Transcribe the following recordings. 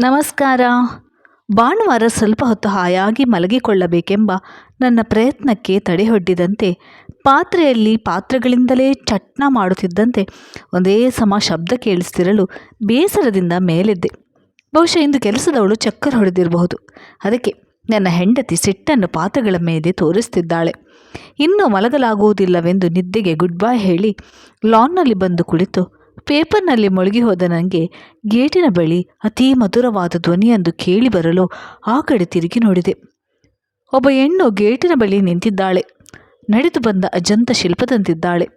ನಮಸ್ಕಾರ. ಭಾನುವಾರ ಸ್ವಲ್ಪ ಹೊತ್ತು ಹಾಯಾಗಿ ಮಲಗಿಕೊಳ್ಳಬೇಕೆಂಬ ನನ್ನ ಪ್ರಯತ್ನಕ್ಕೆ ತಡೆಹೊಡ್ಡಿದಂತೆ, ಪಾತ್ರೆಯಲ್ಲಿ ಪಾತ್ರೆಗಳಿಂದಲೇ ಚಟ್ನ ಮಾಡುತ್ತಿದ್ದಂತೆ ಒಂದೇ ಸಮ ಶಬ್ದ ಕೇಳಿಸ್ತಿರಲು ಬೇಸರದಿಂದ ಮೇಲೆದ್ದೆ. ಬಹುಶಃ ಇಂದು ಕೆಲಸದವಳು ಚಕ್ಕರ್ ಹೊಡೆದಿರಬಹುದು. ಅದಕ್ಕೆ ನನ್ನ ಹೆಂಡತಿ ಸಿಟ್ಟನ್ನು ಪಾತ್ರೆಗಳ ಮೇಲೆ ತೋರಿಸ್ತಿದ್ದಾಳೆ. ಇನ್ನೂ ಮಲಗಲಾಗುವುದಿಲ್ಲವೆಂದು ನಿದ್ದೆಗೆ ಗುಡ್ ಬೈ ಹೇಳಿ ಲಾನ್ನಲ್ಲಿ ಬಂದು ಕುಳಿತು ಪೇಪರ್ನಲ್ಲಿ ಮುಳುಗಿ ಹೋದ ನನಗೆ ಗೇಟಿನ ಬಳಿ ಅತೀ ಮಧುರವಾದ ಧ್ವನಿಯೊಂದು ಕೇಳಿ ಬರಲು ಆ ಕಡೆ ತಿರುಗಿ ನೋಡಿದೆ. ಒಬ್ಬ ಹೆಣ್ಣು ಗೇಟಿನ ಬಳಿ ನಿಂತಿದ್ದಾಳೆ. ನಡೆದು ಬಂದ ಅಜಂತ ಶಿಲ್ಪದಂತಿದ್ದಾಳೆ.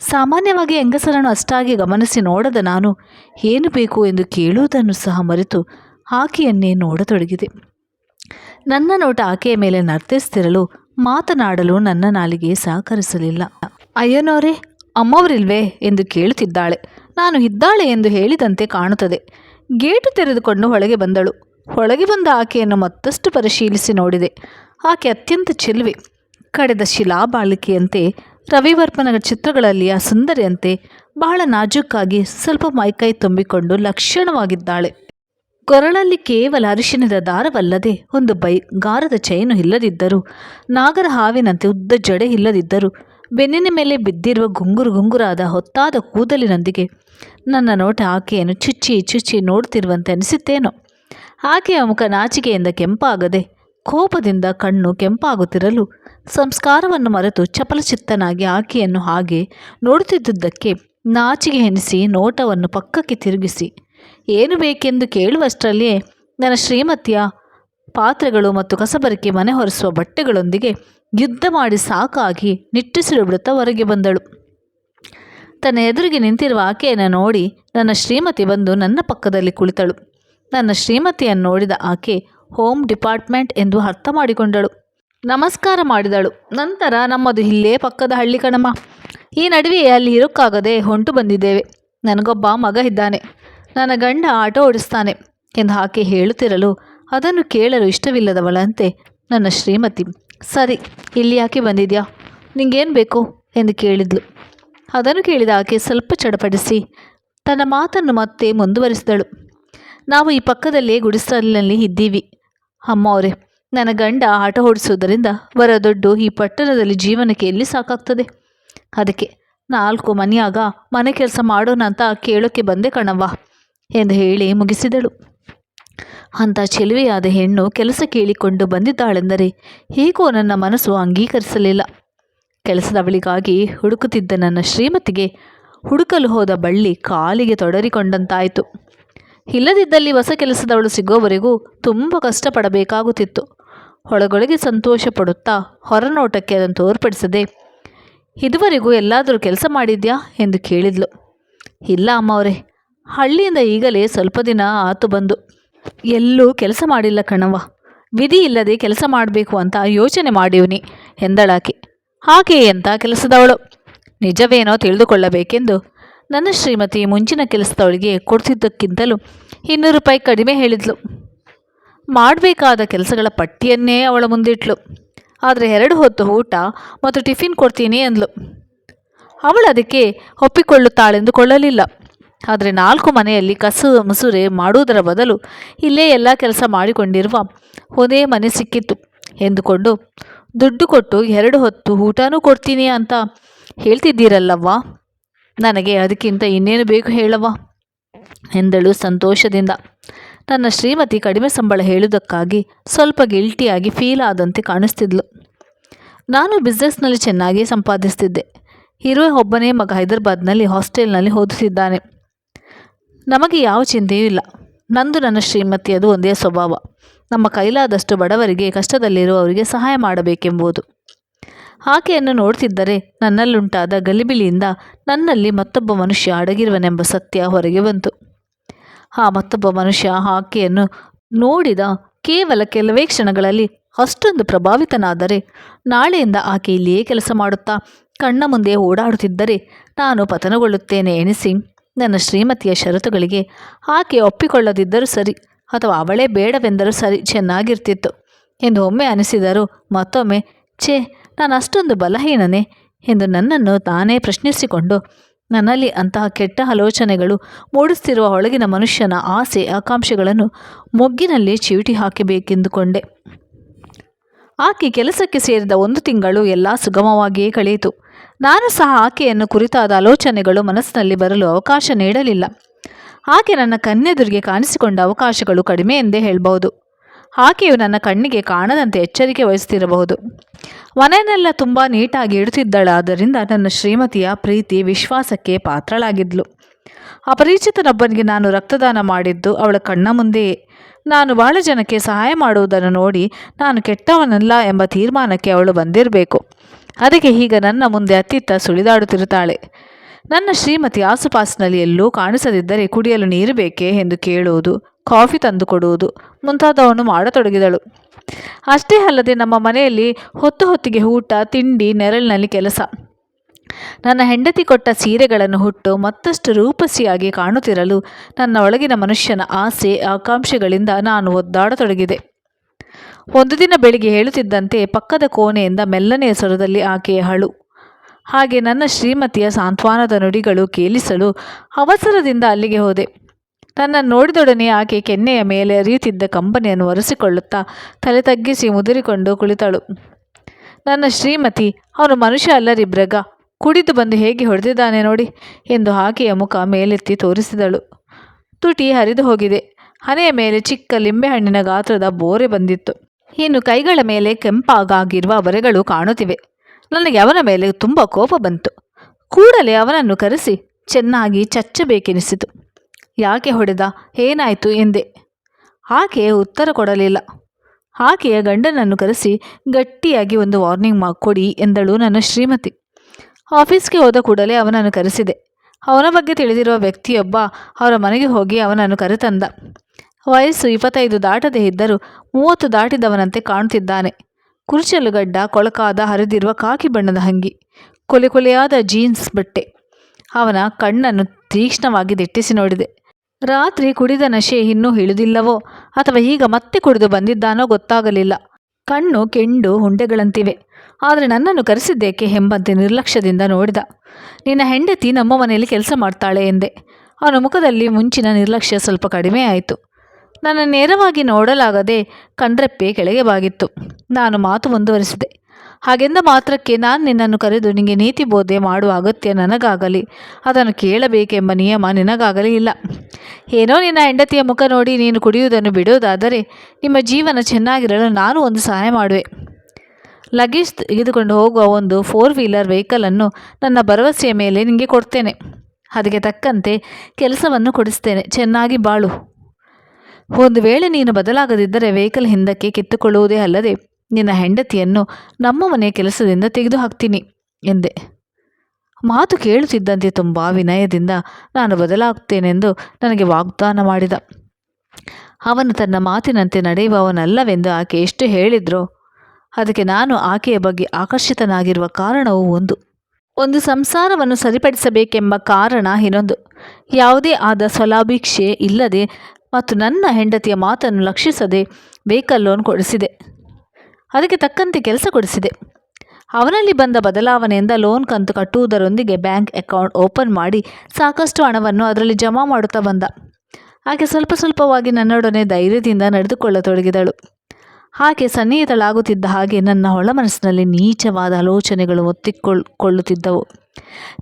ಸಾಮಾನ್ಯವಾಗಿ ಹೆಂಗಸರನ್ನು ಅಷ್ಟಾಗಿ ಗಮನಿಸಿ ನೋಡದ ನಾನು ಏನು ಬೇಕು ಎಂದು ಕೇಳುವುದನ್ನು ಸಹ ಮರೆತು ಆಕೆಯನ್ನೇ ನೋಡತೊಡಗಿದೆ. ನನ್ನ ನೋಟ ಆಕೆಯ ಮೇಲೆ ನರ್ತಿಸ್ತಿರಲು ಮಾತನಾಡಲು ನನ್ನ ನಾಲಿಗೆ ಸಹಕರಿಸಲಿಲ್ಲ. ಅಯ್ಯನೋರೇ ಅಮ್ಮವರಿಲ್ವೇ ಎಂದು ಕೇಳುತ್ತಿದ್ದಾಳೆ. ನಾನು ಇದ್ದಾಳೆ ಎಂದು ಹೇಳಿದಂತೆ ಕಾಣುತ್ತದೆ. ಗೇಟು ತೆರೆದುಕೊಂಡು ಒಳಗೆ ಬಂದಳು. ಒಳಗೆ ಬಂದ ಆಕೆಯನ್ನು ಮತ್ತಷ್ಟು ಪರಿಶೀಲಿಸಿ ನೋಡಿದೆ. ಆಕೆ ಅತ್ಯಂತ ಚೆಲುವೆ. ಕಡೆದ ಶಿಲಾಬಾಲಿಕೆಯಂತೆ, ರವಿವರ್ಮನ ಚಿತ್ರಗಳಲ್ಲಿಯ ಸುಂದರಿಯಂತೆ ಬಹಳ ನಾಜೂಕ್ಕಾಗಿ ಸ್ವಲ್ಪ ಮೈಕೈ ತುಂಬಿಕೊಂಡು ಲಕ್ಷಣವಾಗಿದ್ದಾಳೆ. ಕೊರಳಲ್ಲಿ ಕೇವಲ ಅರಿಶಿಣದ ದಾರವಲ್ಲದೆ ಒಂದು ಬೈ ಗಾರದ ಚೈನು ಇಲ್ಲದಿದ್ದರೂ ನಾಗರ ಹಾವಿನಂತೆ ಉದ್ದ ಜಡೆ ಇಲ್ಲದಿದ್ದರೂ ಬೆನ್ನಿನ ಮೇಲೆ ಬಿದ್ದಿರುವ ಗುಂಗುರು ಗುಂಗುರಾದ ಹೊತ್ತಾದ ಕೂದಲಿನೊಂದಿಗೆ ನನ್ನ ನೋಟ ಆಕೆಯನ್ನು ಚುಚ್ಚಿ ಚುಚ್ಚಿ ನೋಡ್ತಿರುವಂತೆ ಅನಿಸುತ್ತೇನೋ? ಆಕೆಯ ಮುಖ ನಾಚಿಕೆಯಿಂದ ಕೆಂಪಾಗದೆ ಕೋಪದಿಂದ ಕಣ್ಣು ಕೆಂಪಾಗುತ್ತಿರಲು ಸಂಸ್ಕಾರವನ್ನು ಮರೆತು ಚಪಲಚಿತ್ತನಾಗಿ ಆಕೆಯನ್ನು ಹಾಗೆ ನೋಡುತ್ತಿದ್ದುದಕ್ಕೆ ನಾಚಿಗೆ ಎನಿಸಿ ನೋಟವನ್ನು ಪಕ್ಕಕ್ಕೆ ತಿರುಗಿಸಿ, ಏನು ಬೇಕೆಂದು ಕೇಳುವಷ್ಟರಲ್ಲಿಯೇ ನನ್ನ ಶ್ರೀಮತಿಯ ಪಾತ್ರೆಗಳು ಮತ್ತು ಕಸಬರಿಕೆ ಮನೆ ಹೊರಿಸುವ ಬಟ್ಟೆಗಳೊಂದಿಗೆ ಯುದ್ಧ ಮಾಡಿ ಸಾಕಾಗಿ ನಿಟ್ಟುಸಿರು ಬಿಡುತ್ತಾ ಹೊರಗೆ ಬಂದಳು. ತನ್ನ ಎದುರಿಗೆ ನಿಂತಿರುವ ಆಕೆಯನ್ನು ನೋಡಿ ನನ್ನ ಶ್ರೀಮತಿ ಬಂದು ನನ್ನ ಪಕ್ಕದಲ್ಲಿ ಕುಳಿತಳು. ನನ್ನ ಶ್ರೀಮತಿಯನ್ನು ನೋಡಿದ ಆಕೆ ಹೋಮ್ ಡಿಪಾರ್ಟ್ಮೆಂಟ್ ಎಂದು ಅರ್ಥ ಮಾಡಿಕೊಂಡಳು. ನಮಸ್ಕಾರ ಮಾಡಿದಳು. ನಂತರ ನಮ್ಮದು ಇಲ್ಲೇ ಪಕ್ಕದ ಹಳ್ಳಿ ಕಣಮ್ಮ. ಈ ನಡುವೆ ಅಲ್ಲಿ ಇರೋಕ್ಕಾಗದೆ ಹೊಂಟು ಬಂದಿದ್ದೇವೆ. ನನಗೊಬ್ಬ ಮಗ ಇದ್ದಾನೆ. ನನ್ನ ಗಂಡ ಆಟೋ ಓಡಿಸ್ತಾನೆ ಎಂದು ಆಕೆ ಹೇಳುತ್ತಿರಲು ಅದನ್ನು ಕೇಳಲು ಇಷ್ಟವಿಲ್ಲದವಳಂತೆ ನನ್ನ ಶ್ರೀಮತಿ ಸರಿ, ಇಲ್ಲಿ ಯಾಕೆ ಬಂದಿದ್ಯಾ? ನಿಂಗೇನು ಬೇಕು? ಎಂದು ಕೇಳಿದ್ಲು. ಅದನ್ನು ಕೇಳಿದ ಆಕೆ ಸ್ವಲ್ಪ ಚಡಪಡಿಸಿ ತನ್ನ ಮಾತನ್ನು ಮತ್ತೆ ಮುಂದುವರಿಸಿದಳು. ನಾವು ಈ ಪಕ್ಕದಲ್ಲೇ ಗುಡಿಸಲಿನಲ್ಲಿ ಇದ್ದೀವಿ. ಅಮ್ಮ ಅವರೇ, ನನ್ನ ಗಂಡ ಆಟ ಓಡಿಸುವುದರಿಂದ ಬರ ದೊಡ್ಡು ಈ ಪಟ್ಟಣದಲ್ಲಿ ಜೀವನಕ್ಕೆ ಎಲ್ಲಿ ಸಾಕಾಗ್ತದೆ? ಅದಕ್ಕೆ ನಾಲ್ಕು ಮನೆಯಾಗ ಮನೆ ಕೆಲಸ ಮಾಡೋಣ ಅಂತ ಕೇಳೋಕ್ಕೆ ಬಂದೆ ಕಣವ್ವ, ಎಂದು ಹೇಳಿ ಮುಗಿಸಿದಳು. ಅಂಥ ಚೆಲುವೆಯಾದ ಹೆಣ್ಣು ಕೆಲಸ ಕೇಳಿಕೊಂಡು ಬಂದಿದ್ದಾಳೆಂದರೆ ಹೇಗೋ ನನ್ನ ಮನಸ್ಸು ಅಂಗೀಕರಿಸಲಿಲ್ಲ. ಕೆಲಸದವಳಿಗಾಗಿ ಹುಡುಕುತ್ತಿದ್ದ ನನ್ನ ಶ್ರೀಮತಿಗೆ ಹುಡುಕಲು ಹೋದ ಬಳ್ಳಿ ಕಾಲಿಗೆ ತೊಡರಿಕೊಂಡಂತಾಯಿತು. ಇಲ್ಲದಿದ್ದಲ್ಲಿ ಹೊಸ ಕೆಲಸದವಳು ಸಿಗೋವರೆಗೂ ತುಂಬ ಕಷ್ಟಪಡಬೇಕಾಗುತ್ತಿತ್ತು. ಒಳಗೊಳಗೆ ಸಂತೋಷ ಪಡುತ್ತಾ ಹೊರನೋಟಕ್ಕೆ ಅದನ್ನು ತೋರ್ಪಡಿಸದೆ, ಇದುವರೆಗೂ ಎಲ್ಲಾದರೂ ಕೆಲಸ ಮಾಡಿದ್ಯಾ? ಎಂದು ಕೇಳಿದ್ಲು. ಇಲ್ಲ, ಅಮ್ಮವರೇ. ಹಳ್ಳಿಯಿಂದ ಈಗಲೇ ಸ್ವಲ್ಪ ದಿನ ಆತು ಬಂದು. ಎಲ್ಲೂ ಕೆಲಸ ಮಾಡಿಲ್ಲ ಕಣವ್ವ. ವಿಧಿ ಇಲ್ಲದೆ ಕೆಲಸ ಮಾಡಬೇಕು ಅಂತ ಯೋಚನೆ ಮಾಡಿವ್ನಿ, ಎಂದಳಾಕೆ. ಹಾಗೆ ಅಂತ ಕೆಲಸದವಳು? ನಿಜವೇನೋ ತಿಳಿದುಕೊಳ್ಳಬೇಕೆಂದು ನನ್ನ ಶ್ರೀಮತಿ ಮುಂಚಿನ ಕೆಲಸದವಳಿಗೆ ಕೊಡ್ತಿದ್ದಕ್ಕಿಂತಲೂ ಇನ್ನೂರು ರೂಪಾಯಿ ಕಡಿಮೆ ಹೇಳಿದ್ಲು. ಮಾಡಬೇಕಾದ ಕೆಲಸಗಳ ಪಟ್ಟಿಯನ್ನೇ ಅವಳ ಮುಂದಿಟ್ಲು. ಆದರೆ ಎರಡು ಹೊತ್ತು ಊಟ ಮತ್ತು ಟಿಫಿನ್ ಕೊಡ್ತೀನಿ ಅಂದ್ಲು. ಅವಳು ಅದಕ್ಕೆ ಒಪ್ಪಿಕೊಳ್ಳುತ್ತಾಳೆಂದು ಕೊಳ್ಳಲಿಲ್ಲ ಆದರೆ ನಾಲ್ಕು ಮನೆಯಲ್ಲಿ ಕಸು ಮುಸುರೆ ಮಾಡುವುದರ ಬದಲು ಇಲ್ಲೇ ಎಲ್ಲ ಕೆಲಸ ಮಾಡಿಕೊಂಡಿರುವ ಒಂದೇ ಮನೆ ಸಿಕ್ಕಿತ್ತು ಎಂದುಕೊಂಡು, ದುಡ್ಡು ಕೊಟ್ಟು ಎರಡು ಹೊತ್ತು ಊಟನೂ ಕೊಡ್ತೀನಿ ಅಂತ ಹೇಳ್ತಿದ್ದೀರಲ್ಲವ್ವ? ನನಗೆ ಅದಕ್ಕಿಂತ ಇನ್ನೇನು ಬೇಕು ಹೇಳವ್ವ? ಎಂದಳು ಸಂತೋಷದಿಂದ. ನನ್ನ ಶ್ರೀಮತಿ ಕಡಿಮೆ ಸಂಬಳ ಹೇಳುವುದಕ್ಕಾಗಿ ಸ್ವಲ್ಪ ಗಿಲ್ಟಿಯಾಗಿ ಫೀಲ್ ಆದಂತೆ ಕಾಣಿಸ್ತಿದ್ಲು. ನಾನು ಬಿಸ್ನೆಸ್ನಲ್ಲಿ ಚೆನ್ನಾಗಿ ಸಂಪಾದಿಸ್ತಿದ್ದೆ. ಇರುವ ಒಬ್ಬನೇ ಮಗ ಹೈದರಾಬಾದ್ನಲ್ಲಿ ಹಾಸ್ಟೆಲ್ನಲ್ಲಿ ಓದುತ್ತಿದ್ದಾನೆ. ನಮಗೆ ಯಾವ ಚಿಂತೆಯೂ ಇಲ್ಲ. ನಂದು ನನ್ನ ಶ್ರೀಮತಿಯದು ಒಂದೇ ಸ್ವಭಾವ. ನಮ್ಮ ಕೈಲಾದಷ್ಟು ಬಡವರಿಗೆ ಕಷ್ಟದಲ್ಲಿರುವವರಿಗೆ ಸಹಾಯ ಮಾಡಬೇಕೆಂಬುದು. ಆಕೆಯನ್ನು ನೋಡ್ತಿದ್ದರೆ ನನ್ನಲ್ಲುಂಟಾದ ಗಲಿಬಿಲಿಯಿಂದ ನನ್ನಲ್ಲಿ ಮತ್ತೊಬ್ಬ ಮನುಷ್ಯ ಅಡಗಿರುವನೆಂಬ ಸತ್ಯ ಹೊರಗೆ ಬಂತು. ಆ ಮತ್ತೊಬ್ಬ ಮನುಷ್ಯ ಆಕೆಯನ್ನು ನೋಡಿದ ಕೇವಲ ಕೆಲವೇ ಕ್ಷಣಗಳಲ್ಲಿ ಅಷ್ಟೊಂದು ಪ್ರಭಾವಿತನಾದರೆ ನಾಳೆಯಿಂದ ಆಕೆ ಇಲ್ಲಿಯೇ ಕೆಲಸ ಮಾಡುತ್ತಾ ಕಣ್ಣ ಮುಂದೆ ಓಡಾಡುತ್ತಿದ್ದರೆ ನಾನು ಪತನಗೊಳ್ಳುತ್ತೇನೆ ಎಣಿಸಿ ನನ್ನ ಶ್ರೀಮತಿಯ ಷರತ್ತುಗಳಿಗೆ ಆಕೆ ಒಪ್ಪಿಕೊಳ್ಳದಿದ್ದರೂ ಸರಿ ಅಥವಾ ಅವಳೇ ಬೇಡವೆಂದರೂ ಸರಿ ಚೆನ್ನಾಗಿರ್ತಿತ್ತು. ಎಂದು ಒಮ್ಮೆ ಅನಿಸಿದರು ಮತ್ತೊಮ್ಮೆ, ಛೇ, ನಾನು ಅಷ್ಟೊಂದು ಬಲಹೀನನೇ ಎಂದು ನನ್ನನ್ನು ತಾನೇ ಪ್ರಶ್ನಿಸಿಕೊಂಡು, ನನ್ನಲ್ಲಿ ಅಂತಹ ಕೆಟ್ಟ ಆಲೋಚನೆಗಳು ಮೂಡಿಸ್ತಿರುವ ಒಳಗಿನ ಮನುಷ್ಯನ ಆಸೆ ಆಕಾಂಕ್ಷೆಗಳನ್ನು ಮೊಗ್ಗಿನಲ್ಲಿ ಚೀಟಿ ಹಾಕಬೇಕೆಂದುಕೊಂಡೆ. ಆಕೆ ಕೆಲಸಕ್ಕೆ ಸೇರಿದ ಒಂದು ತಿಂಗಳು ಎಲ್ಲ ಸುಗಮವಾಗಿಯೇ ಕಳೆಯಿತು. ನಾನು ಸಹ ಆಕೆಯನ್ನು ಕುರಿತಾದ ಆಲೋಚನೆಗಳು ಮನಸ್ಸಿನಲ್ಲಿ ಬರಲು ಅವಕಾಶ ನೀಡಲಿಲ್ಲ. ಆಕೆ ನನ್ನ ಕಣ್ಣೆದುರಿಗೆ ಕಾಣಿಸಿಕೊಂಡ ಅವಕಾಶಗಳು ಕಡಿಮೆ ಎಂದೇ ಹೇಳಬಹುದು. ಆಕೆಯು ನನ್ನ ಕಣ್ಣಿಗೆ ಕಾಣದಂತೆ ಎಚ್ಚರಿಕೆ ವಹಿಸುತ್ತಿರಬಹುದು. ಮನೆಯನ್ನೆಲ್ಲ ತುಂಬ ನೀಟಾಗಿ ಇಡುತ್ತಿದ್ದಳಾದ್ದರಿಂದ ನನ್ನ ಶ್ರೀಮತಿಯ ಪ್ರೀತಿ ವಿಶ್ವಾಸಕ್ಕೆ ಪಾತ್ರಳಾಗಿದ್ಲು. ಅಪರಿಚಿತನೊಬ್ಬನಿಗೆ ನಾನು ರಕ್ತದಾನ ಮಾಡಿದ್ದು ಅವಳ ಕಣ್ಣ ಮುಂದೆಯೇ ನಾನು ಬಹಳ ಜನಕ್ಕೆ ಸಹಾಯ ಮಾಡುವುದನ್ನು ನೋಡಿ ನಾನು ಕೆಟ್ಟವನಲ್ಲ ಎಂಬ ತೀರ್ಮಾನಕ್ಕೆ ಅವಳು ಬಂದಿರಬೇಕು. ಅದಕ್ಕೆ ಈಗ ನನ್ನ ಮುಂದೆ ಅತ್ತಿತ್ತ ಸುಳಿದಾಡುತ್ತಿರುತ್ತಾಳೆ. ನನ್ನ ಶ್ರೀಮತಿ ಆಸುಪಾಸಿನಲ್ಲಿ ಎಲ್ಲೂ ಕಾಣಿಸದಿದ್ದರೆ ಕುಡಿಯಲು ನೀರು ಬೇಕೇ ಎಂದು ಕೇಳುವುದು, ಕಾಫಿ ತಂದು ಕೊಡುವುದು ಮುಂತಾದವನ್ನು ಮಾಡತೊಡಗಿದಳು. ಅಷ್ಟೇ ಅಲ್ಲದೆ ನಮ್ಮ ಮನೆಯಲ್ಲಿ ಹೊತ್ತು ಹೊತ್ತಿಗೆ ಊಟ, ತಿಂಡಿ, ನೆರಳಿನಲ್ಲಿ ಕೆಲಸ. ನನ್ನ ಹೆಂಡತಿ ಕೊಟ್ಟ ಸೀರೆಗಳನ್ನು ಹುಟ್ಟು ಮತ್ತಷ್ಟು ರೂಪಸಿಯಾಗಿ ಕಾಣುತ್ತಿರಲು ನನ್ನ ಒಳಗಿನ ಮನುಷ್ಯನ ಆಸೆ, ಆಕಾಂಕ್ಷೆಗಳಿಂದ ನಾನು ಒದ್ದಾಡತೊಡಗಿದೆ. ಒಂದು ದಿನ ಬೆಳಿಗ್ಗೆ ಹೇಳುತ್ತಿದ್ದಂತೆ ಪಕ್ಕದ ಕೋಣೆಯಿಂದ ಮೆಲ್ಲನೆಯ ಸ್ವರದಲ್ಲಿ ಆಕೆಯ ಹಳು. ಹಾಗೆ ನನ್ನ ಶ್ರೀಮತಿಯ ಸಾಂತ್ವನದ ನುಡಿಗಳು ಕೇಳಿಸಲು ಅವಸರದಿಂದ ಅಲ್ಲಿಗೆ ಹೋದೆ. ತನ್ನ ನೋಡಿದೊಡನೆ ಆಕೆ ಕೆನ್ನೆಯ ಮೇಲೆ ಅರಿಯುತ್ತಿದ್ದ ಕಂಬನಿಯನ್ನು ಒರೆಸಿಕೊಳ್ಳುತ್ತಾ ತಲೆ ತಗ್ಗಿಸಿ ಮುದುರಿಕೊಂಡು ಕುಳಿತಳು. ನನ್ನ ಶ್ರೀಮತಿ, ಅವನು ಮನುಷ್ಯ ಅಲ್ಲರಿ ಬ್ರಗ ಕುಡಿದು ಬಂದು ಹೇಗೆ ಹೊಡೆದಿದ್ದಾನೆ ನೋಡಿ ಎಂದು ಆಕೆಯ ಮುಖ ಮೇಲೆತ್ತಿ ತೋರಿಸಿದಳು. ತುಟಿ ಹರಿದು ಹೋಗಿದೆ. ಹನೆಯ ಮೇಲೆ ಚಿಕ್ಕ ಲಿಂಬೆಹಣ್ಣಿನ ಗಾತ್ರದ ಬೋರೆ ಬಂದಿತ್ತು. ಇನ್ನು ಕೈಗಳ ಮೇಲೆ ಕೆಂಪಾಗಾಗಿರುವ ಬರೆಗಳು ಕಾಣುತ್ತಿವೆ. ನನಗೆ ಅವನ ಮೇಲೆ ತುಂಬ ಕೋಪ ಬಂತು. ಕೂಡಲೇ ಅವನನ್ನು ಕರೆಸಿ ಚೆನ್ನಾಗಿ ಚಚ್ಚಬೇಕೆನಿಸಿತು. ಯಾಕೆ ಹೊಡೆದ? ಏನಾಯಿತು ಎಂದೆ. ಆಕೆಯ ಉತ್ತರ ಕೊಡಲಿಲ್ಲ. ಆಕೆಯ ಗಂಡನನ್ನು ಕರೆಸಿ ಗಟ್ಟಿಯಾಗಿ ಒಂದು ವಾರ್ನಿಂಗ್ ಮಾ ಕೊಡಿ ಎಂದಳು ನನ್ನ ಶ್ರೀಮತಿ. ಆಫೀಸ್ಗೆ ಹೋದ ಕೂಡಲೇ ಅವನನ್ನು ಕರೆಸಿದೆ. ಅವನ ಬಗ್ಗೆ ತಿಳಿದಿರುವ ವ್ಯಕ್ತಿಯೊಬ್ಬ ಅವರ ಮನೆಗೆ ಹೋಗಿ ಅವನನ್ನು ಕರೆತಂದ. ವಯಸ್ಸು ಇಪ್ಪತ್ತೈದು ದಾಟದೇ ಇದ್ದರೂ ಮೂವತ್ತು ದಾಟಿದವನಂತೆ ಕಾಣುತ್ತಿದ್ದಾನೆ ಕುರುಚಲುಗಡ್ಡ ಕೊಳಕಾದ, ಹರಿದಿರುವ ಕಾಕಿ ಬಣ್ಣದ ಅಂಗಿ, ಕೊಲೆ ಕೊಲೆಯಾದ ಜೀನ್ಸ್ ಬಟ್ಟೆ. ಅವನ ಕಣ್ಣನ್ನು ತೀಕ್ಷ್ಣವಾಗಿ ದಿಟ್ಟಿಸಿ ನೋಡಿದೆ. ರಾತ್ರಿ ಕುಡಿದ ನಶೆ ಇನ್ನೂ ಇಳಿದಿಲ್ಲವೋ ಅಥವಾ ಈಗ ಮತ್ತೆ ಕುಡಿದು ಬಂದಿದ್ದಾನೋ ಗೊತ್ತಾಗಲಿಲ್ಲ. ಕಣ್ಣು ಕೆಂಡು ಹುಂಡೆಗಳಂತಿವೆ. ಆದರೆ ನನ್ನನ್ನು ಕರೆಸಿದ್ದೇಕೆ ಎಂಬಂತೆ ನಿರ್ಲಕ್ಷ್ಯದಿಂದ ನೋಡಿದ. ನಿನ್ನ ಹೆಂಡತಿ ನಮ್ಮ ಮನೆಯಲ್ಲಿ ಕೆಲಸ ಮಾಡ್ತಾಳೆ ಎಂದೆ. ಅವನ ಮುಖದಲ್ಲಿ ಮುಂಚಿನ ನಿರ್ಲಕ್ಷ್ಯ ಸ್ವಲ್ಪ ಕಡಿಮೆ ಆಯಿತು. ನನ್ನ ನೇರವಾಗಿ ನೋಡಲಾಗದೆ ಕಂಡ್ರೆಪ್ಪೆ ಕೆಳಗೆ ಬಾಗಿತ್ತು. ನಾನು ಮಾತು ಮುಂದುವರಿಸಿದೆ. ಹಾಗೆಂದ ಮಾತ್ರಕ್ಕೆ ನಾನು ನಿನ್ನನ್ನು ಕರೆದು ನಿನಗೆ ನೀತಿ ಬೋಧೆ ಮಾಡುವ ಅಗತ್ಯ ನನಗಾಗಲಿ, ಅದನ್ನು ಕೇಳಬೇಕೆಂಬ ನಿಯಮ ನಿನಗಾಗಲಿ ಇಲ್ಲ. ಏನೋ ನಿನ್ನ ಹೆಂಡತಿಯ ಮುಖ ನೋಡಿ ನೀನು ಕುಡಿಯುವುದನ್ನು ಬಿಡುವುದಾದರೆ ನಿಮ್ಮ ಜೀವನ ಚೆನ್ನಾಗಿರಲು ನಾನು ಒಂದು ಸಹಾಯ ಮಾಡುವೆ. ಲಗೇಜ್ ತೆಗೆದುಕೊಂಡು ಹೋಗುವ ಒಂದು ಫೋರ್ ವೀಲರ್ ವೆಹಿಕಲನ್ನು ನನ್ನ ಭರವಸೆಯ ಮೇಲೆ ನಿನಗೆ ಕೊಡ್ತೇನೆ. ಅದಕ್ಕೆ ತಕ್ಕಂತೆ ಕೆಲಸವನ್ನು ಕೊಡಿಸ್ತೇನೆ. ಚೆನ್ನಾಗಿ ಬಾಳು. ಒಂದು ವೇಳೆ ನೀನು ಬದಲಾಗದಿದ್ದರೆ ವೆಹಿಕಲ್ ಹಿಂದಕ್ಕೆ ಕಿತ್ತುಕೊಳ್ಳುವುದೇ ಅಲ್ಲದೆ ನಿನ್ನ ಹೆಂಡತಿಯನ್ನು ನಮ್ಮ ಮನೆಯ ಕೆಲಸದಿಂದ ತೆಗೆದು ಹಾಕ್ತೀನಿ ಎಂದೆ. ಮಾತು ಕೇಳುತ್ತಿದ್ದಂತೆ ತುಂಬ ವಿನಯದಿಂದ ನಾನು ಬದಲಾಗುತ್ತೇನೆಂದು ನನಗೆ ವಾಗ್ದಾನ ಮಾಡಿದ. ಅವನು ತನ್ನ ಮಾತಿನಂತೆ ನಡೆಯುವವನಲ್ಲವೆಂದು ಆಕೆ ಎಷ್ಟು ಹೇಳಿದ್ರೋ, ಅದಕ್ಕೆ ನಾನು ಆಕೆಯ ಬಗ್ಗೆ ಆಕರ್ಷಿತನಾಗಿರುವ ಕಾರಣವೂ ಒಂದು. ಒಂದು ಸಂಸಾರವನ್ನು ಸರಿಪಡಿಸಬೇಕೆಂಬ ಕಾರಣ ಇನ್ನೊಂದು. ಯಾವುದೇ ಆದ ಸ್ವಲಾಭೀಕ್ಷೆ ಇಲ್ಲದೆ ಮತ್ತು ನನ್ನ ಹೆಂಡತಿಯ ಮಾತನ್ನು ಲಕ್ಷಿಸದೆ ವೆಹಿಕಲ್ ಲೋನ್ ಕೊಡಿಸಿದೆ. ಅದಕ್ಕೆ ತಕ್ಕಂತೆ ಕೆಲಸ ಕೊಡಿಸಿದೆ. ಅವನಲ್ಲಿ ಬಂದ ಬದಲಾವಣೆಯಿಂದ ಲೋನ್ ಕಂತು ಕಟ್ಟುವುದರೊಂದಿಗೆ ಬ್ಯಾಂಕ್ ಅಕೌಂಟ್ ಓಪನ್ ಮಾಡಿ ಸಾಕಷ್ಟು ಹಣವನ್ನು ಅದರಲ್ಲಿ ಜಮಾ ಮಾಡುತ್ತಾ ಬಂದ. ಆಕೆ ಸ್ವಲ್ಪ ಸ್ವಲ್ಪವಾಗಿ ನನ್ನೊಡನೆ ಧೈರ್ಯದಿಂದ ನಡೆದುಕೊಳ್ಳತೊಡಗಿದಳು. ಆಕೆ ಸನ್ನಿಹಿತಳಾಗುತ್ತಿದ್ದ ಹಾಗೆ ನನ್ನ ಒಳ ಮನಸ್ಸಿನಲ್ಲಿ ನೀಚವಾದ ಆಲೋಚನೆಗಳು ಒತ್ತಿಕೊಳ್ಳುತ್ತಿದ್ದವು.